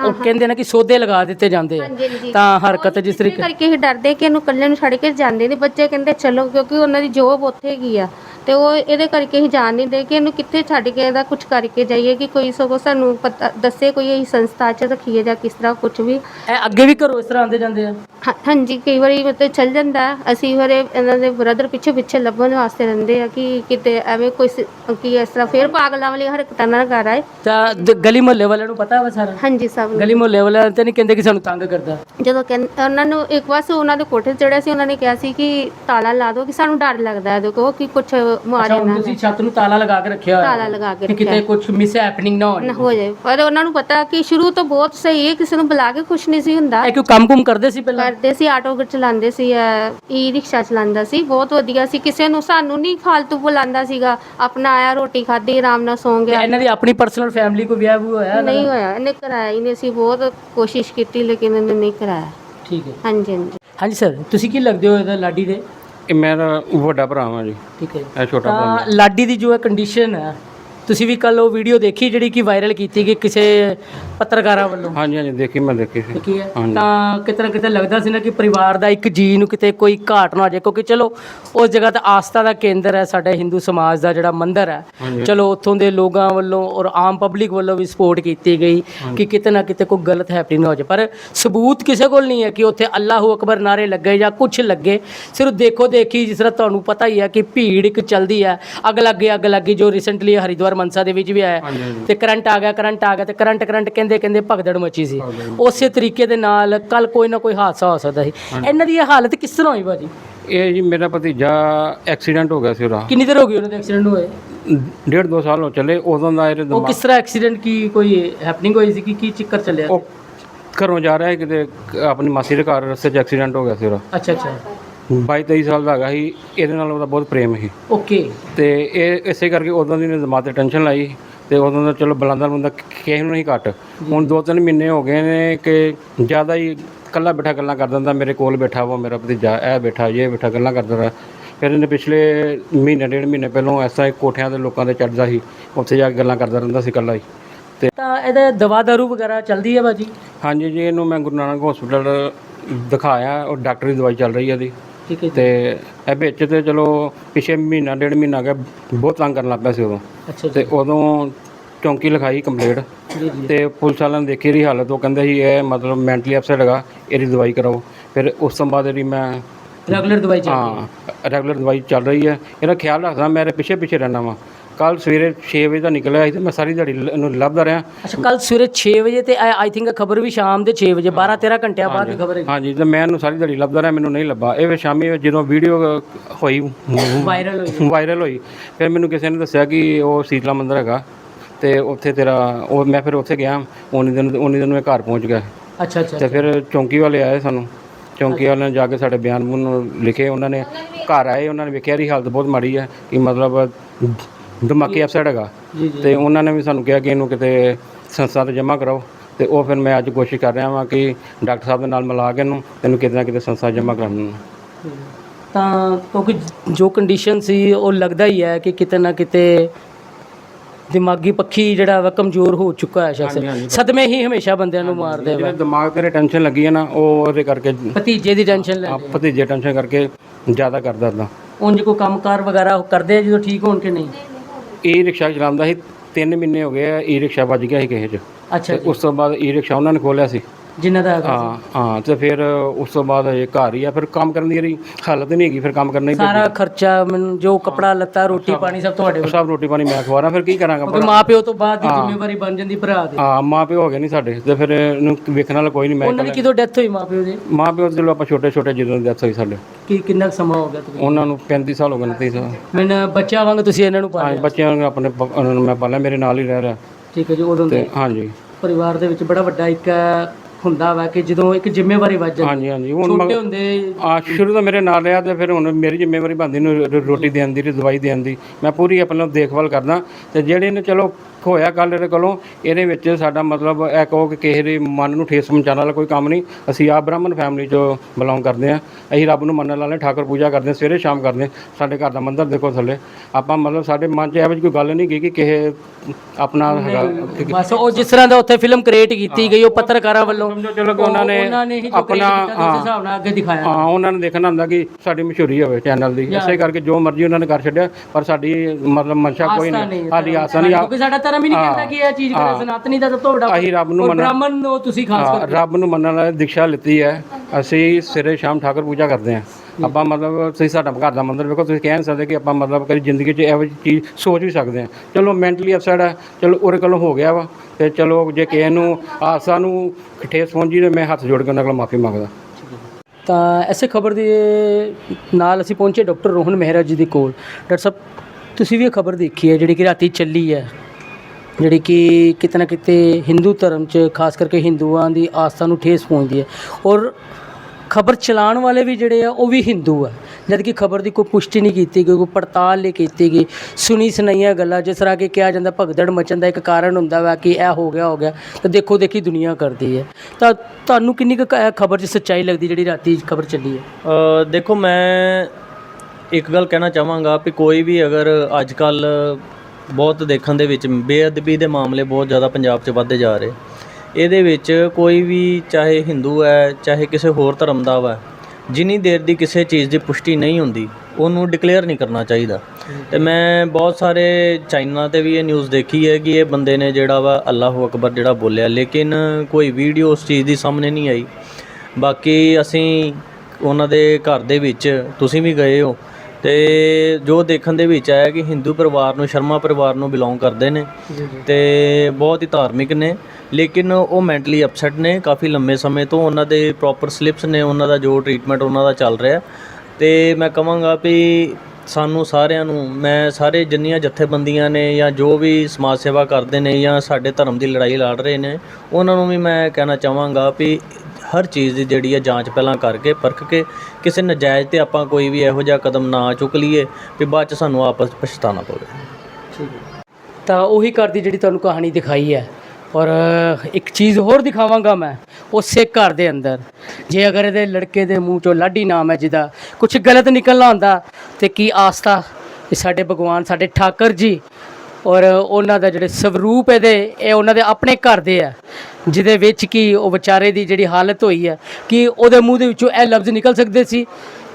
ਉਹ ਕਹਿੰਦੇ ਨੇ ਕਿ ਸੌਦੇ ਲਗਾ ਦਿੱਤੇ ਜਾਂਦੇ ਆ। ਹਾਂਜੀ, ਹਾਂਜੀ। ਤਾਂ ਹਰਕਤ ਜਿਸ ਇਸੇ ਤਰੀਕੇ ਕਰਕੇ ਹੀ ਡਰਦੇ ਕਿ ਇਹਨੂੰ ਕੱਲੇ ਨੂੰ ਛੱਡ ਕੇ ਜਾਂਦੇ ਨਹੀਂ ਬੱਚੇ ਕਹਿੰਦੇ ਚਲੋ ਕਿਉਂਕਿ ਉਹਨਾਂ ਦੀ ਜੋਬ ਉੱਥੇ ਹੈਗੀ ਆ। ਤੇ ਉਹ ਇਹਦੇ ਕਰਕੇ ਹੀ ਜਾਣ ਨਹੀਂ ਦੇ ਕਿ ਇਹਨੂੰ ਕਿੱਥੇ ਛੱਡ ਕੇ ਇਹਦਾ ਕੁਝ ਕਰਕੇ ਜਾਈਏ ਕਿ ਕੋਈ ਸਗੋਂ ਸਾਨੂੰ ਪਤਾ ਦੱਸੇ ਕੋਈ ਇਹ ਸੰਸਥਾ 'ਚ ਰੱਖੀਏ ਜਾਂ ਕਿਸ ਤਰ੍ਹਾਂ ਕੁਝ ਵੀ। ਇਹ ਅੱਗੇ ਵੀ ਘਰੋਂ ਇਸ ਤਰ੍ਹਾਂ ਆਉਂਦੇ ਜਾਂਦੇ ਆ? ਹਾਂ- ਹਾਂਜੀ ਕਈ ਵਾਰੀ ਮਤਲਬ ਚੱਲ ਜਾਂਦਾ। ਹੈ। ਅਸੀਂ ਵਾਰੇ ਇਹਨਾਂ ਦੇ ਬ੍ਰਦਰ ਪਿੱਛੇ ਪਿੱਛੇ ਲੱਭਣ ਵਾਸਤੇ ਰਹਿੰਦੇ ਆ ਕਿ ਕਿਤੇ ਐਵੇਂ ਕੋਈ ਸ- ਕੀ ਇਸ ਤਰ੍ਹਾਂ ਫੇਰ ਪਾਗਲਾਂ ਵਾਲੀ ਹਰਕਤਾਂ ਨਾ ਕਰ ਆਏ। ਤਾਂ ਗਲੀ ਮੁਹੱਲੇ ਵਾਲਿਆਂ ਨੂੰ ਪਤਾ ਵਾ ਸਾਰਾ? ਹਾਂਜੀ ਸਭ ਨੂੰ। ਗਲੀ ਮੁਹੱਲੇ ਵਾਲਿਆਂ ਤੇ ਨਹੀਂ ਕਹਿੰਦੇ ਕਿ ਸਾਨੂੰ ਤੰਗ ਕਰਦਾ। ਜਦੋਂ ਕਹਿੰ- ਉਹਨਾਂ ਨੂੰ ਇੱਕ ਵਾਰ ਉਹਨਾਂ ਦੇ ਕੋਠੇ ਚੜਿਆ ਸੀ ਉਹਨਾਂ ਨੇ ਕਿਹਾ ਸੀ ਕਿ ਤਾਲਾ ਲਾ ਦਿਓ ਕਿ ਸਾਨੂੰ ਡਰ ਲੱਗਦਾ ਹੈ ਦੇਖੋ ਕਿ ਕੁਝ ਅੱਛਾ ਮਾਰੇ ਹੁਣ ਨਾ ਤੁਸੀਂ ਛੱਤ ਨੂੰ ਤਾਲਾ ਲਗਾ ਕੇ ਰੱਖਿਆ ਹੋਇਆ ਤਾਲਾ ਲਗਾ ਕੇ ਕਿ ਕਿਤੇ ਰੱਖਿਆ। ਕੁਝ ਮਿਸ ਹੈਪਨਿੰਗ ਨਾ ਨਾ ਹੋ ਜਾਏ। ਪਰ ਉਹਨਾਂ ਨੂੰ ਪਤਾ ਕਿ ਸ਼ੁਰੂ ਤੋਂ ਬਹੁਤ ਸਹੀ ਹੈ ਕਿਸੇ ਨੂੰ ਬੁਲਾ ਕੇ ਖੁਸ਼ ਨਹੀਂ ਸੀ ਹੁੰਦਾ। ਇਹ ਕਿਉਂ ਕੰਮ ਕੁਮ ਕਰਦੇ ਸੀ ਪਹਿਲਾਂ? ਕਰਦੇ ਸੀ ਆਟੋ ਚਲਾਉਂਦੇ ਸੀ ਈ ਰਿਕਸ਼ਾ ਚਲਾਉਂਦਾ ਸੀ ਬਹੁਤ ਵਧੀਆ ਸੀ। ਕਿਸੇ ਨੂੰ ਸਾਨੂੰ ਨਹੀਂ ਫालतू ਬੁਲਾਉਂਦਾ ਸੀਗਾ। ਆਪਣਾ ਆਇਆ ਰੋਟੀ ਖਾਧੀ ਆਰਾਮ ਨਾਲ ਸੌਂ ਗਿਆ। ਇਹਨਾਂ ਦੀ ਆਪਣੀ ਪਰਸਨਲ ਫੈਮਿਲੀ ਕੋਈ ਵਿਆਹ ਵੀ ਹੋਇਆ? ਨਹੀਂ? ਹੋਇਆ। ਇਹਨੇ ਕਰਾਇਆ ਹੀ ਨਹੀਂ ਅਸੀਂ ਬਹੁਤ ਕੋਸ਼ਿਸ਼ ਕੀਤੀ ਲੇਕਿਨ ਇਹਨੇ ਨਹੀਂ ਕਰਾਇਆ। ਠੀਕ ਹੈ। ਹਾਂਜੀ ਹਾਂਜੀ। ਹਾਂਜੀ ਸਰ ਤੁਸੀਂ ਕੀ ਲੱਗਦੇ ਹੋ ਇਹਦਾ ਲਾਡੀ ਦੇ? ਇਹ ਮੇਰਾ ਵੱਡਾ ਭਰਾ ਹਾਂ ਜੀ। ਠੀਕ ਹੈ। ਇਹ ਛੋਟਾ ਭਰਾ ਤਾਂ ਲਾਡੀ ਦੀ ਜੋ ਕੰਡੀਸ਼ਨ ਹੈ ਤੁਸੀਂ ਵੀ ਕੱਲ ਉਹ ਵੀਡੀਓ ਦੇਖੀ ਜਿਹੜੀ ਕਿ ਵਾਇਰਲ ਕੀਤੀ ਕਿ ਕਿਸੇ ਪੱਤਰਕਾਰਾਂ ਵੱਲੋਂ? ਹਾਂਜੀ ਹਾਂਜੀ ਦੇਖੀ ਮੈਂ ਦੇਖੀ ਸੀ। ਦੇਖੀ ਹੈ? ਹਾਂਜੀ। ਤਾਂ ਕਿਤੇ ਨਾ ਕਿਤੇ ਲੱਗਦਾ ਸੀ ਨਾ ਕਿ ਪਰਿਵਾਰ ਦਾ ਇੱਕ ਜੀ ਨੂੰ ਕਿਤੇ ਕੋਈ ਘਾਟ ਨਾ ਆ ਜਾਏ ਕਿਉਂਕਿ ਚਲੋ ਉਸ ਜਗ੍ਹਾ ਤੇ ਆਸਥਾ ਦਾ ਕੇਂਦਰ ਹੈ ਸਾਡੇ ਹਿੰਦੂ ਸਮਾਜ ਦਾ ਜਿਹੜਾ ਮੰਦਿਰ ਹੈ। ਚਲੋ ਉੱਥੋਂ ਦੇ ਲੋਕਾਂ ਵੱਲੋਂ ਔਰ ਆਮ ਪਬਲਿਕ ਵੱਲੋਂ ਵੀ ਸਪੋਰਟ ਕੀਤੀ ਗਈ ਕਿ ਕਿਤੇ ਨਾ ਕਿਤੇ ਕੋਈ ਗਲਤ ਹੈਪਨਿੰਗ ਨਾ ਹੋ ਜਾਏ। ਪਰ ਸਬੂਤ ਕਿਸੇ ਕੋਲ ਨਹੀਂ ਹੈ ਕਿ ਉੱਥੇ ਅੱਲਾਹੂ ਅਕਬਰ ਨਾਰੇ ਲੱਗੇ ਜਾਂ ਕੁਝ ਲੱਗੇ। ਸਿਰਫ ਦੇਖੋ ਦੇਖੀ ਜਿਸ ਤਰ੍ਹਾਂ ਤੁਹਾਨੂੰ ਪਤਾ ਹੀ ਹੈ ਕਿ ਭੀੜ ਇੱਕ ਚੱਲਦੀ ਹੈ। ਅੱਗ ਲੱਗੇ ਅੱਗ ਲੱਗੀ ਜੋ ਰੀਸੈਂਟਲੀ ਹਰਿਦੁਆਰ ਮਨਸਾ ਦੇ ਵਿੱਚ ਵੀ ਆਇਆ। ਤੇ ਕਰੰਟ ਆ ਗਿਆ ਕਰੰਟ ਆ ਗਿਆ ਤੇ ਕਰੰਟ ਕਰੰਟ ਕਹਿੰਦੇ ਕਹਿੰਦੇ ਭਗਦੜ ਮਚੀ ਸੀ। ਉਸੇ ਤਰੀਕੇ ਦੇ ਨਾਲ ਕੱਲ ਕੋਈ ਨਾ ਕੋਈ ਹਾਦਸਾ ਹੋ ਸਕਦਾ ਸੀ। ਇਹਨਾਂ ਦੀ ਇਹ ਹਾਲਤ ਕਿਸ ਤਰ੍ਹਾਂ ਹੋਈ ਭਾਜੀ? ਇਹ ਜੀ ਮੇਰਾ ਭਤੀਜਾ ਐਕਸੀਡੈਂਟ ਹੋ ਗਿਆ ਸੀ ਉਹਦਾ। ਕਿੰਨੀ ਦੇਰ ਹੋ ਗਈ ਉਹਨਾਂ ਦੇ ਐਕਸੀਡੈਂਟ ਹੋਏ? ਡੇਢ ਦੋ ਸਾਲ ਹੋ ਚੱਲੇ ਉਦੋਂ ਦਾ ਇਹਦੇ ਉਹ ਦਿਮਾਗ ਕਿਸ ਤਰ੍ਹਾਂ ਐਕਸੀਡੈਂਟ ਕੀ ਕੋਈ ਹੈਪਨਿੰਗ ਹੋਈ ਸੀ? ਕਿ ਕੀ ਚੱਕਰ ਚੱਲਿਆ? ਉਹ ਘਰੋਂ ਜਾ ਰਿਹਾ ਸੀ ਕਿਤੇ ਆਪਣੀ ਮਾਸੀ ਦੇ ਘਰ ਰਸਤੇ 'ਚ ਐਕਸੀਡੈਂਟ ਹੋ ਗਿਆ ਸੀ ਉਹਦਾ। ਅੱਛਾ ਅੱਛਾ। 22 23 ਸਾਲ ਦਾ ਹੈਗਾ ਸੀ ਇਹਦੇ ਨਾਲ ਉਹਦਾ ਬਹੁਤ ਪ੍ਰੇਮ ਸੀ। ਓਕੇ ਤੇ ਇਹ ਇਸੇ ਕਰਕੇ ਉਦੋਂ ਦੀ ਨੇ ਦਿਮਾਗ ਤੇ ਟੈਨਸ਼ਨ ਲਾਈ। ਤੇ ਉਦੋਂ ਦਾ ਚਲੋ ਬਲੰਦਰ ਬੰਦਾ ਕਿਸੇ ਨੂੰ ਨਹੀਂ ਘੱਟ। ਹੁਣ ਦੋ ਤਿੰਨ ਮਹੀਨੇ ਹੋ ਗਏ ਨੇ ਕਿ ਜ਼ਿਆਦਾ ਹੀ ਇਕੱਲਾ ਬੈਠਾ ਗੱਲਾਂ ਕਰ ਦਿੰਦਾ ਮੇਰੇ ਕੋਲ ਬੈਠਾ ਵਾ ਮੇਰਾ ਭਤੀਜਾ ਇਹ ਬੈਠਾ ਇਹ ਬੈਠਾ ਗੱਲਾਂ ਕਰਦਾ ਰਿਹਾ ਫਿਰ ਇਹਨੇ ਪਿਛਲੇ ਮਹੀਨੇ ਡੇਢ ਮਹੀਨੇ ਪਹਿਲਾਂ ਐਸਾ ਹੀ ਕੋਠਿਆਂ ਦੇ ਲੋਕਾਂ ਦੇ ਚੜਦਾ ਸੀ ਉੱਥੇ ਜਾ ਕੇ ਗੱਲਾਂ ਕਰਦਾ ਰਹਿੰਦਾ ਸੀ ਇਕੱਲਾ ਹੀ। ਤੇ ਤਾਂ ਇਹਦਾ ਦਵਾ ਦਾਰੂ ਵਗੈਰਾ ਚੱਲਦੀ ਹੈ ਭਾਜੀ? ਹਾਂਜੀ ਜੀ ਇਹਨੂੰ ਮੈਂ ਗੁਰੂ ਨਾਨਕ ਹਸਪੀਟਲ ਦਿਖਾਇਆ ਉਹ ਡਾਕਟਰ ਦਵਾਈ ਚੱਲ ਰਹੀ ਹੈ ਇਹਦੀ। ਠੀਕ ਹੈ ਜੀ। ਤੇ ਇਹ ਵਿੱਚ ਤੇ ਚਲੋ ਪਿਛੇ ਮਹੀਨਾ ਡੇਢ ਮਹੀਨਾ ਗਿਆ ਬਹੁਤ ਤੰਗ ਕਰਨ ਲੱਗ ਪਿਆ ਸੀ ਉਦੋਂ। ਅੱਛਾ ਤੇ ਉਦੋਂ ਚੌਂਕੀ ਲਿਖਾਈ ਕੰਪਲੀਟ। ਜੀ ਜੀ। ਤੇ ਪੁਲਿਸ ਵਾਲਿਆਂ ਨੇ ਦੇਖੀ ਇਹਦੀ ਹਾਲਤ ਉਹ ਕਹਿੰਦੇ ਸੀ ਇਹ ਮਤਲਬ ਮੈਂਟਲੀ ਅਪਸੈਟ ਹੈਗਾ ਇਹਦੀ ਦਵਾਈ ਕਰਾਓ। ਫਿਰ ਉਸ ਤੋਂ ਬਾਅਦ ਇਹਦੀ ਮੈਂ ਰੈਗੂਲਰ ਦਵਾਈ ਚੱਲਦੀ ਹੈ ਹਾਂ ਰੈਗੂਲਰ ਦਵਾਈ ਚੱਲ ਰਹੀ ਹੈ। ਇਹਦਾ ਖਿਆਲ ਰੱਖਦਾ ਮੈਂ ਇਹਦੇ ਪਿੱਛੇ ਪਿੱਛੇ ਰਹਿਣਾ ਵਾਂ। ਕੱਲ ਸਵੇਰੇ 6 ਵਜੇ ਦਾ ਨਿਕਲਿਆ ਸੀ ਤੇ ਮੈਂ ਸਾਰੀ ਦਿਹਾੜੀ ਲ- ਇਹਨੂੰ ਲੱਭਦਾ ਰਿਹਾ। ਅੱਛਾ ਕੱਲ ਸਵੇਰੇ 6 ਵਜੇ ਤੇ ਆਈ ਥਿੰਕ ਖਬਰ ਵੀ ਸ਼ਾਮ ਦੇ 6 ਵਜੇ 12 13 ਘੰਟਿਆਂ ਬਾਅਦ ਦੀ ਖਬਰ ਹੈ। ਹਾਂਜੀ ਤੇ ਮੈਂ ਇਹਨੂੰ ਸਾਰੀ ਦਿਹਾੜੀ ਲੱਭਦਾ ਰਿਹਾ ਮੈਨੂੰ ਨਹੀਂ ਲੱਭਾ। ਇਹ ਫਿਰ ਸ਼ਾਮੀ ਜਦੋਂ ਵੀਡੀਓ ਹੋਈ ਵਾਇਰਲ ਹੋਈ। ਵਾਇਰਲ ਹੋਈ ਫਿਰ ਮੈਨੂੰ ਕਿਸੇ ਨੇ ਦੱਸਿਆ ਕਿ ਉਹ ਸੀਤਲਾ ਮੰਦਿਰ ਹੈਗਾ ਤੇ ਉੱਥੇ ਤੇਰਾ ਉਹ ਮੈਂ ਫਿਰ ਉੱਥੇ ਗਿਆ ਉਨੀ ਦਿਨ ਉਨੀ ਦਿਨ ਮੈਂ ਘਰ ਪਹੁੰਚ ਗਿਆ। ਅੱਛਾ ਅੱਛਾ ਤੇ ਫਿਰ ਚੌਂਕੀ ਵਾਲੇ ਆਏ ਸਾਨੂੰ ਚੌਂਕੀ ਵਾਲਿਆਂ ਨੇ ਜਾ ਕੇ ਸਾਡੇ ਬਿਆਨ ਬੂਨ ਲਿਖੇ ਉਹਨਾਂ ਨੇ ਘਰ ਆਏ ਉਹਨਾਂ ਨੇ ਵੇਖਿਆ ਇਹਦੀ ਹਾਲਤ ਬਹੁਤ ਮਾੜੀ ਹੈ ਕਿ ਮਤਲਬ ਦਿਮਾਗੀ ਅਪਸੈਟ ਹੈਗਾ। ਜੀ ਜੀ। ਤੇ ਉਹਨਾਂ ਨੇ ਵੀ ਸਾਨੂੰ ਕਿਹਾ ਕਿ ਇਹਨੂੰ ਕਿਤੇ ਸੰਸਥਾ ਤੇ ਜਮ੍ਹਾਂ ਕਰਾਓ। ਤੇ ਉਹ ਫਿਰ ਮੈਂ ਅੱਜ ਕੋਸ਼ਿਸ਼ ਕਰ ਰਿਹਾ ਹਾਂ ਕਿ ਡਾਕਟਰ ਸਾਹਿਬ ਦੇ ਨਾਲ ਮਿਲਾ ਕੇ ਇਹਨੂੰ ਇਹਨੂੰ ਕਿਤੇ ਨਾ ਕਿਤੇ ਸੰਸਥਾ ਜਮ੍ਹਾਂ ਕਰਾਉਣ ਨੂੰ। ਤਾਂ ਕਿਉਂਕਿ ਜੋ ਕੰਡੀਸ਼ਨ ਸੀ ਉਹ ਲੱਗਦਾ ਹੀ ਹੈ ਕਿ ਕਿਤੇ ਨਾ ਕਿਤੇ ਦਿਮਾਗੀ ਪੱਖੀ ਜਿਹੜਾ ਵਾ ਕਮਜ਼ੋਰ ਹੋ ਚੁੱਕਾ ਹੈ ਸ਼ਖਸ। ਸਦਮੇ ਹੀ ਹਮੇਸ਼ਾ ਬੰਦਿਆਂ ਨੂੰ ਮਾਰਦੇ ਵਾ ਜਿਹੜੇ ਦਿਮਾਗ ਤੇ ਟੈਨਸ਼ਨ ਲੱਗੀ ਹੈ ਨਾ ਉਹ ਉਹਦੇ ਕਰਕੇ ਭਤੀਜੇ ਦੀ ਟੈਨਸ਼ਨ ਲੈ ਆ। ਭਤੀਜੇ ਟੈਨਸ਼ਨ ਕਰਕੇ ਜ਼ਿਆਦਾ ਕਰਦਾ ਤਾਂ ਉਂਝ ਕੋਈ ਕੰਮਕਾਰ ਵਗੈਰਾ ਕਰਦੇ ਆ ਜਦੋਂ ਠੀਕ ਹੋਣ ਕਿ ਨਹੀਂ? ਈ ਰਿਕਸ਼ਾ ਚਲਾਉਂਦਾ ਸੀ 3 ਮਹੀਨੇ ਹੋ ਗਏ ਈ ਰਿਕਸ਼ਾ ਵੱਜ ਗਿਆ ਸੀ ਕਿਸੇ 'ਚ। ਅੱਛਾ ਤੇ ਉਸ ਤੋਂ ਬਾਅਦ ਈ ਰਿਕਸ਼ਾ ਉਹਨਾਂ ਨੇ ਖੋਲਿਆ ਸੀ। ਜਿਨ੍ਹਾਂ ਦਾ ਹੈਗਾ ਹਾਂ ਹਾਂ ਤੇ ਫਿਰ ਉਸ ਤੋਂ ਬਾਅਦ ਇਹ ਘਰ ਹੀ ਆ ਫਿਰ ਕੰਮ ਕਰਨ ਦੀ ਜਿਹੜੀ ਹਾਲਤ ਨਹੀਂ ਹੈਗੀ ਫਿਰ ਕੰਮ ਕਰਨਾ ਹੀ ਸਾਰਾ ਖਰਚਾ ਮੈਨੂੰ ਜੋ ਕਪੜਾ ਲੱਤਾ ਰੋਟੀ ਪਾਣੀ ਸਭ ਤੁਹਾਡੇ ਵੱਲ ਸਭ ਰੋਟੀ ਪਾਣੀ ਮੈਂ ਖਵਾਣਾ ਫਿਰ ਕੀ ਕਰਾਂਗਾ ਕਿਉਂਕਿ ਮਾਂ ਪਿਓ ਤੋਂ ਬਾਅਦ ਦੀ ਜ਼ਿੰਮੇਵਾਰੀ ਬਣ ਜਾਂਦੀ ਭਰਾ ਦੀ। ਹਾਂ ਮਾਂ ਪਿਓ ਹੋ ਗਏ ਨਹੀਂ ਸਾਡੇ ਤੇ ਫਿਰ ਇਹਨੂੰ ਵੇਖਣ ਵਾਲਾ ਕੋਈ ਨਹੀਂ ਮੈਂ ਉਹਨਾਂ ਦੀ ਕਿਦੋਂ ਡੈਥ ਹੋਈ ਮਾਂ ਪਿਓ ਦੀ ਮਾਂ ਪਿਓ ਆਪਾਂ ਛੋਟੇ ਛੋਟੇ ਜਦੋਂ ਡੈਥ ਹੋਈ ਸਾਡੇ। ਕੀ ਕਿੰਨਾ ਕੁ ਸਮਾਂ ਹੋ ਗਿਆ ਤੁਸੀਂ? ਉਹਨਾਂ ਨੂੰ 35 ਸਾਲ ਹੋ ਗਏ ਨੇ 30 ਸਾਲ। ਮੈਨੂੰ ਬੱਚਾ ਵਾਂਗ ਤੁਸੀਂ ਇਹਨਾਂ ਨੂੰ ਹਾਂ ਪਾਲਿਆ ਬੱਚਿਆਂ ਨੂੰ ਆਪਣੇ ਪ- ਉਹਨਾਂ ਨੂੰ ਮੈਂ ਪਾਲਿਆ ਮੇਰੇ ਨਾਲ ਹੀ ਰਹਿ ਰਿਹਾ। ਠੀਕ ਹੈ ਜੀ ਉਦੋਂ ਤੇ ਦੇ ਹਾਂਜੀ। ਪਰਿਵਾਰ ਦੇ ਵਿੱਚ ਬੜਾ ਵੱਡਾ ਇੱਕ ਹੁੰਦਾ ਵਾ ਕਿ ਜਦੋਂ ਇੱਕ ਜ਼ਿੰਮੇਵਾਰੀ ਵੱਜ ਜਾਂਦੀ। ਹਾਂਜੀ ਹਾਂਜੀ ਹੁਣ ਛੋਟੇ ਹੁੰਦੇ ਆ ਸ਼ੁਰੂ ਤੋਂ ਮੇਰੇ ਨਾਲ ਰਿਹਾ ਤੇ ਫਿਰ ਹੁਣ ਮੇਰੀ ਜ਼ਿੰਮੇਵਾਰੀ ਬਣਦੀ ਨੂੰ ਰੋ- ਰੋਟੀ ਦੇਣ ਦੀ ਤੇ ਦਵਾਈ ਦੇਣ ਦੀ। ਮੈਂ ਪੂਰੀ ਆਪਣਾ ਦੇਖਭਾਲ ਕਰਦਾ ਤੇ ਜਿਹੜੇ ਨੇ ਚਲੋ ਹੋਇਆ ਕੱਲ ਇਹਦੇ ਕੋਲੋਂ ਇਹਦੇ ਵਿੱਚ ਸਾਡਾ ਮਤਲਬ ਇਹ ਕਹੋ ਕਿ ਕਿਸੇ ਦੇ ਮਨ ਨੂੰ ਠੇਸ ਪਹੁੰਚਾਉਣ ਵਾਲਾ ਕੋਈ ਕੰਮ ਨਹੀਂ। ਅਸੀਂ ਆਪ ਬ੍ਰਾਹਮਣ ਫੈਮਿਲੀ ਚੋਂ ਬਿਲੋਂਗ ਕਰਦੇ ਆ ਅਸੀਂ ਰੱਬ ਨੂੰ ਮੰਨਣ ਵਾਲੇ ਠਾਕੁਰ ਪੂਜਾ ਕਰਦੇ ਹਾਂ ਸਵੇਰੇ ਸ਼ਾਮ ਕਰਦੇ ਹਾਂ। ਸਾਡੇ ਘਰ ਦਾ ਮੰਦਿਰ ਦੇਖੋ ਥੱਲੇ। ਆਪਾਂ ਮਤਲਬ ਸਾਡੇ ਮਨ 'ਚ ਇਹੋ ਜਿਹੀ ਕੋਈ ਗੱਲ ਨਹੀਂ ਗਈ ਕਿ ਕਿਸੇ ਆਪਣਾ ਹੈਗਾ। ਬਸ ਉਹ ਜਿਸ ਤਰ੍ਹਾਂ ਦਾ ਉੱਥੇ ਫਿਲਮ ਕ੍ਰੀਏਟ ਕੀਤੀ ਗਈ ਉਹ ਪੱਤਰਕਾਰਾਂ ਵੱਲੋਂ। ਸਮਝੋ ਚਲੋ ਕਿ ਉਹਨਾਂ ਨੇ ਹੀ ਆਪਣਾ create ਕੀਤਾ ਤੇ ਉਸ ਹਿਸਾਬ ਨਾਲ ਅੱਗੇ ਦਿਖਾਇਆ। ਹਾਂ ਉਹਨਾਂ ਨੇ ਦੇਖਣਾ ਹੁੰਦਾ ਕਿ ਸਾਡੀ ਮਸ਼ਹੂਰੀ ਹੋਵੇ ਚੈਨਲ ਦੀ। ਇਸੇ ਕਰਕੇ ਜੋ ਮਰਜ਼ੀ ਉਹਨਾਂ ਨੇ ਕਰ ਛੱਡਿਆ ਪਰ ਸਾਡੀ ਮਤਲਬ ਮਨਸ਼ਾ ਕੋਈ ਨਹੀਂ। ਸਾਡੀ ਆਸਾ ਨਹੀਂ। ਆ- ਕਿਉਂਕਿ ਸਾਡਾ ਧਰਮ ਹੀ ਨਹੀਂ ਕਹਿੰਦਾ ਕਿ ਇਹ ਚੀਜ਼ ਕਰੇ ਸਨਾਤਨੀ ਦਾ ਸਭ ਤੋਂ ਵੱਡਾ ਅਸੀਂ ਰੱਬ ਨੂੰ ਔਰ ਮੰਨਣ ਬ੍ਰਾਹਮਣ ਨੂੰ ਤੁਸੀਂ ਖਾਸ ਹਾਂ, ਕਰਕੇ। ਰੱਬ ਨੂੰ ਮੰਨਣ ਵਾਲੀ ਦੀਕਸ਼ਾ ਲਿੱਤੀ ਹੈ। ਅਸੀਂ ਸਵੇਰੇ ਸ਼ਾਮ ਠਾਕੁਰ ਪੂਜਾ ਕਰਦੇ ਹਾਂ। ਆਪਾਂ ਮਤਲਬ ਤੁਸੀਂ ਸਾਡਾ ਘਰ ਦਾ ਮੰਦਿਰ ਵੇਖੋ ਤੁਸੀਂ ਕਹਿ ਨਹੀਂ ਸਕਦੇ ਕਿ ਆਪਾਂ ਮਤਲਬ ਕਦੀ ਜ਼ਿੰਦਗੀ 'ਚ ਇਹੋ ਜਿਹੀ ਚੀਜ਼ ਸੋਚ ਵੀ ਸਕਦੇ ਹਾਂ। ਚਲੋ ਮੈਂਟਲੀ ਅਪਸੈਟ ਹੈ। ਚਲੋ ਉਹਦੇ ਕੋਲੋਂ ਹੋ ਗਿਆ ਵਾ। ਤੇ ਚਲੋ ਜੇ ਕਿਸੇ ਨੂੰ ਆਸਾ ਨੂੰ ਠੇਸ ਪਹੁੰਚੀ ਤੇ ਮੈਂ ਹੱਥ ਜੋੜ ਕੇ ਉਹਨਾਂ ਕੋਲ ਮਾਫੀ ਮੰਗਦਾ। ਤਾਂ ਐਸੇ ਖਬਰ ਦੇ ਨਾਲ ਅਸੀਂ ਪਹੁੰਚੇ ਡਾਕਟਰ ਰੋਹਨ ਮਹਿਰਾ ਜੀ ਦੇ ਕੋਲ। ਡਾਕਟਰ ਸਾਹਿਬ ਤੁਸੀਂ ਵੀ ਇਹ ਖਬਰ ਦੇਖੀ ਹੈ ਜਿਹੜੀ ਕਿ ਰਾਤੀ ਚੱਲੀ ਹੈ। ਜਿਹੜੀ ਕਿ ਕਿਤੇ ਨਾ ਕਿਤੇ ਹਿੰਦੂ ਧਰਮ 'ਚ, ਖਾਸ ਕਰਕੇ ਹਿੰਦੂਆਂ ਦੀ ਆਸਥਾ ਨੂੰ ਠੇਸ ਪਹੁੰਚਦੀ ਹੈ। ਔਰ ਖਬਰ ਚਲਾਉਣ ਵਾਲੇ ਵੀ ਜਿਹੜੇ ਆ, ਉਹ ਵੀ ਹਿੰਦੂ ਆ। ਜਦ ਕਿ ਖਬਰ ਦੀ ਕੋਈ ਪੁਸ਼ਟੀ ਨਹੀਂ ਕੀਤੀ ਗਈ, ਕੋਈ ਪੜਤਾਲ ਨਹੀਂ ਕੀਤੀ ਗਈ। ਸੁਣੀ ਸੁਣਾਈਆਂ ਗੱਲਾਂ, ਜਿਸ ਤਰ੍ਹਾਂ ਕਿ ਕਿਹਾ ਜਾਂਦਾ ਭਗਦੜ ਮਚਣ ਦਾ ਇੱਕ ਕਾਰਨ ਹੁੰਦਾ ਵਾ ਕਿ ਇਹ ਹੋ ਗਿਆ ਹੋ ਗਿਆ। ਤਾਂ ਦੇਖੋ, ਦੇਖੀ ਦੁਨੀਆ ਕਰਦੀ ਹੈ। ਤਾਂ ਤੁਹਾਨੂੰ ਕਿੰਨੀ ਕੁ ਖਬਰ 'ਚ ਸੱਚਾਈ ਲੱਗਦੀ ਜਿਹੜੀ ਰਾਤੀ ਖਬਰ ਚੱਲੀ ਹੈ? ਦੇਖੋ, ਮੈਂ ਇੱਕ ਗੱਲ ਕਹਿਣਾ ਚਾਹਾਂਗਾ ਵੀ ਕੋਈ ਵੀ ਅਗਰ ਅੱਜ ਕੱਲ ਬਹੁਤ ਦੇਖਣ ਦੇ ਵਿੱਚ ਬੇਅਦਬੀ ਦੇ ਮਾਮਲੇ ਬਹੁਤ ਜ਼ਿਆਦਾ ਪੰਜਾਬ 'ਚ ਵੱਧਦੇ ਜਾ ਰਹੇ। ਇਹਦੇ ਵਿੱਚ ਕੋਈ ਵੀ ਚਾਹੇ ਹਿੰਦੂ ਹੈ ਚਾਹੇ ਕਿਸੇ ਹੋਰ ਧਰਮ ਦਾ ਵਾ ਜਿੰਨੀ ਦੇਰ ਦੀ ਕਿਸੇ ਚੀਜ਼ ਦੀ ਪੁਸ਼ਟੀ ਨਹੀਂ ਹੁੰਦੀ ਉਹਨੂੰ ਡਿਕਲੇਅਰ ਨਹੀਂ ਕਰਨਾ ਚਾਹੀਦਾ। ਤੇ ਮੈਂ ਬਹੁਤ ਸਾਰੇ ਚਾਈਨਾ ਤੇ ਵੀ ਇਹ ਨਿਊਜ਼ ਦੇਖੀ ਹੈ ਕਿ ਇਹ ਬੰਦੇ ਨੇ ਜਿਹੜਾ ਵਾ ਅੱਲਾਹੁ ਅਕਬਰ ਜਿਹੜਾ ਬੋਲਿਆ ਲੇਕਿਨ ਕੋਈ ਵੀਡੀਓ ਉਸ ਚੀਜ਼ ਦੀ ਸਾਹਮਣੇ ਨਹੀਂ ਆਈ। ਬਾਕੀ ਅਸੀਂ ਉਹਨਾਂ ਦੇ ਘਰ ਦੇ ਵਿੱਚ ਤੁਸੀਂ ਵੀ ਗਏ ਹੋ ਤੇ ਜੋ ਦੇਖਣ ਦੇ ਵਿੱਚ ਆਇਆ ਕਿ ਹਿੰਦੂ ਪਰਿਵਾਰ ਨੂੰ ਸ਼ਰਮਾ ਪਰਿਵਾਰ ਨੂੰ ਬਿਲੋਂਗ ਕਰਦੇ ਨੇ ਤੇ ਬਹੁਤ ਹੀ ਧਾਰਮਿਕ ਨੇ। ਲੇਕਿਨ ਉਹ ਮੈਂਟਲੀ ਅਪਸੈਟ ਨੇ ਕਾਫੀ ਲੰਮੇ ਸਮੇਂ ਤੋਂ ਉਹਨਾਂ ਦੇ ਪ੍ਰੋਪਰ ਸਲਿਪਸ ਨੇ ਉਹਨਾਂ ਦਾ ਜੋ ਟ੍ਰੀਟਮੈਂਟ ਉਹਨਾਂ ਦਾ ਚੱਲ ਰਿਹਾ। ਤੇ ਮੈਂ ਕਹਾਂਗਾ ਵੀ ਸਾਨੂੰ ਸਾਰਿਆਂ ਨੂੰ ਮੈਂ ਸਾਰੇ ਜਿੰਨੀਆਂ ਜਥੇਬੰਦੀਆਂ ਨੇ ਜਾਂ ਜੋ ਵੀ ਸਮਾਜ ਸੇਵਾ ਕਰਦੇ ਨੇ ਜਾਂ ਸਾਡੇ ਧਰਮ ਦੀ ਲੜਾਈ ਲੜ ਰਹੇ ਨੇ ਉਹਨਾਂ ਨੂੰ ਵੀ ਮੈਂ ਕਹਿਣਾ ਚਾਹਾਂਗਾ ਵੀ ਹਰ ਚੀਜ਼ ਦੀ ਜਿਹੜੀ ਹੈ ਜਾਂਚ ਪਹਿਲਾਂ ਕਰਕੇ ਪਰਖ ਕੇ ਕਿਸੇ ਨਜਾਇਜ਼ ਤੇ ਆਪਾਂ ਕੋਈ ਵੀ ਇਹੋ ਜਿਹਾ ਕਦਮ ਨਾ ਚੁੱਕ ਲਈਏ ਵੀ ਬਾਅਦ ਚ ਸਾਨੂੰ ਆਪਸ ਪਛਤਾਣਾ ਪਵੇ। ਤਾਂ ਉਹੀ ਘਰ ਦੀ ਜਿਹੜੀ ਤੁਹਾਨੂੰ ਕਹਾਣੀ ਦਿਖਾਈ ਹੈ। ਔਰ ਇੱਕ ਚੀਜ਼ ਹੋਰ ਦਿਖਾਵਾਂਗਾ ਮੈਂ ਉਸੇ ਘਰ ਦੇ ਅੰਦਰ। ਜੇ ਅਗਰ ਇਹਦੇ ਲੜਕੇ ਦੇ ਮੂੰਹ ਚੋਂ ਲਾਡੀ ਨਾਮ ਹੈ ਜਿਹਦਾ ਕੁਝ ਗਲਤ ਨਿਕਲਣਾ ਹੁੰਦਾ ਤੇ ਕੀ ਆਸਤਾ ਇਹ ਸਾਡੇ ਭਗਵਾਨ ਸਾਡੇ ਠਾਕਰ ਜੀ ਔਰ ਉਹਨਾਂ ਦਾ ਜਿਹੜੇ ਸਵਰੂਪ ਇਹਦੇ, ਇਹ ਉਹਨਾਂ ਦੇ ਆਪਣੇ ਘਰ ਦੇ ਆ। ਜਿਹਦੇ ਵਿੱਚ ਕੀ ਉਹ ਵਿਚਾਰੇ ਦੀ ਜਿਹੜੀ ਹਾਲਤ ਹੋਈ ਹੈ ਕਿ ਉਹਦੇ ਮੂੰਹ ਦੇ ਵਿੱਚੋਂ ਇਹ ਲਫ਼ਜ਼ ਨਿਕਲ ਸਕਦੇ ਸੀ?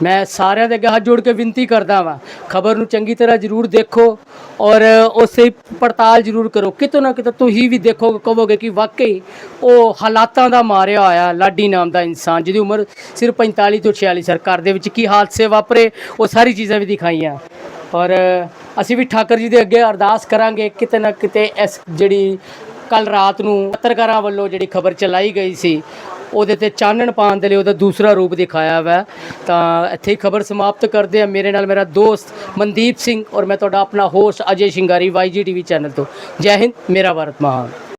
ਮੈਂ ਸਾਰਿਆਂ ਦੇ ਅੱਗੇ ਹੱਥ ਜੋੜ ਕੇ ਬੇਨਤੀ ਕਰਦਾ ਵਾਂ, ਖਬਰ ਨੂੰ ਚੰਗੀ ਤਰ੍ਹਾਂ ਜ਼ਰੂਰ ਦੇਖੋ ਔਰ ਉਸੇ ਪੜਤਾਲ ਜ਼ਰੂਰ ਕਰੋ। ਕਿਤੋਂ ਨਾ ਕਿਤੇ ਤੁਸੀਂ ਵੀ ਦੇਖੋਗੇ ਕਹੋਗੇ ਕਿ ਵਾਕਈ ਉਹ ਹਾਲਾਤਾਂ ਦਾ ਮਾਰਿਆ ਹੋਇਆ ਲਾਡੀ ਨਾਮ ਦਾ ਇਨਸਾਨ, ਜਿਹਦੀ ਉਮਰ ਸਿਰਫ 45 ਤੋਂ 46 ਸਾਲ ਘਰ ਦੇ ਵਿੱਚ ਕੀ ਹਾਦਸੇ ਵਾਪਰੇ, ਉਹ ਸਾਰੀ ਚੀਜ਼ਾਂ ਵੀ ਦਿਖਾਈਆਂ। ਔਰ ਅਸੀਂ ਵੀ ਠਾਕਰ ਜੀ ਦੇ ਅੱਗੇ ਅਰਦਾਸ ਕਰਾਂਗੇ ਕਿਤੇ ਨਾ ਕਿਤੇ ਇਸ ਜਿਹੜੀ ਕੱਲ ਰਾਤ ਨੂੰ ਪੱਤਰਕਾਰਾਂ ਵੱਲੋਂ ਜਿਹੜੀ ਖਬਰ ਚਲਾਈ ਗਈ ਸੀ, ਉਹਦੇ ਤੇ ਚਾਨਣ ਪਾਉਣ ਦੇ ਲਈ ਉਹਦਾ ਦੂਸਰਾ ਰੂਪ ਦਿਖਾਇਆ ਹੋਇਆ ਤਾਂ ਇੱਥੇ ਹੀ ਖਬਰ ਸਮਾਪਤ ਕਰਦੇ ਆ ਮੇਰੇ ਨਾਲ ਮੇਰਾ ਦੋਸਤ ਮਨਦੀਪ ਸਿੰਘ ਔਰ ਮੈਂ ਤੁਹਾਡਾ ਆਪਣਾ host Ajay Shingari Y G TV channel ਤੋਂ। ਜੈ ਹਿੰਦ, ਮੇਰਾ ਭਾਰਤ ਮਹਾਨ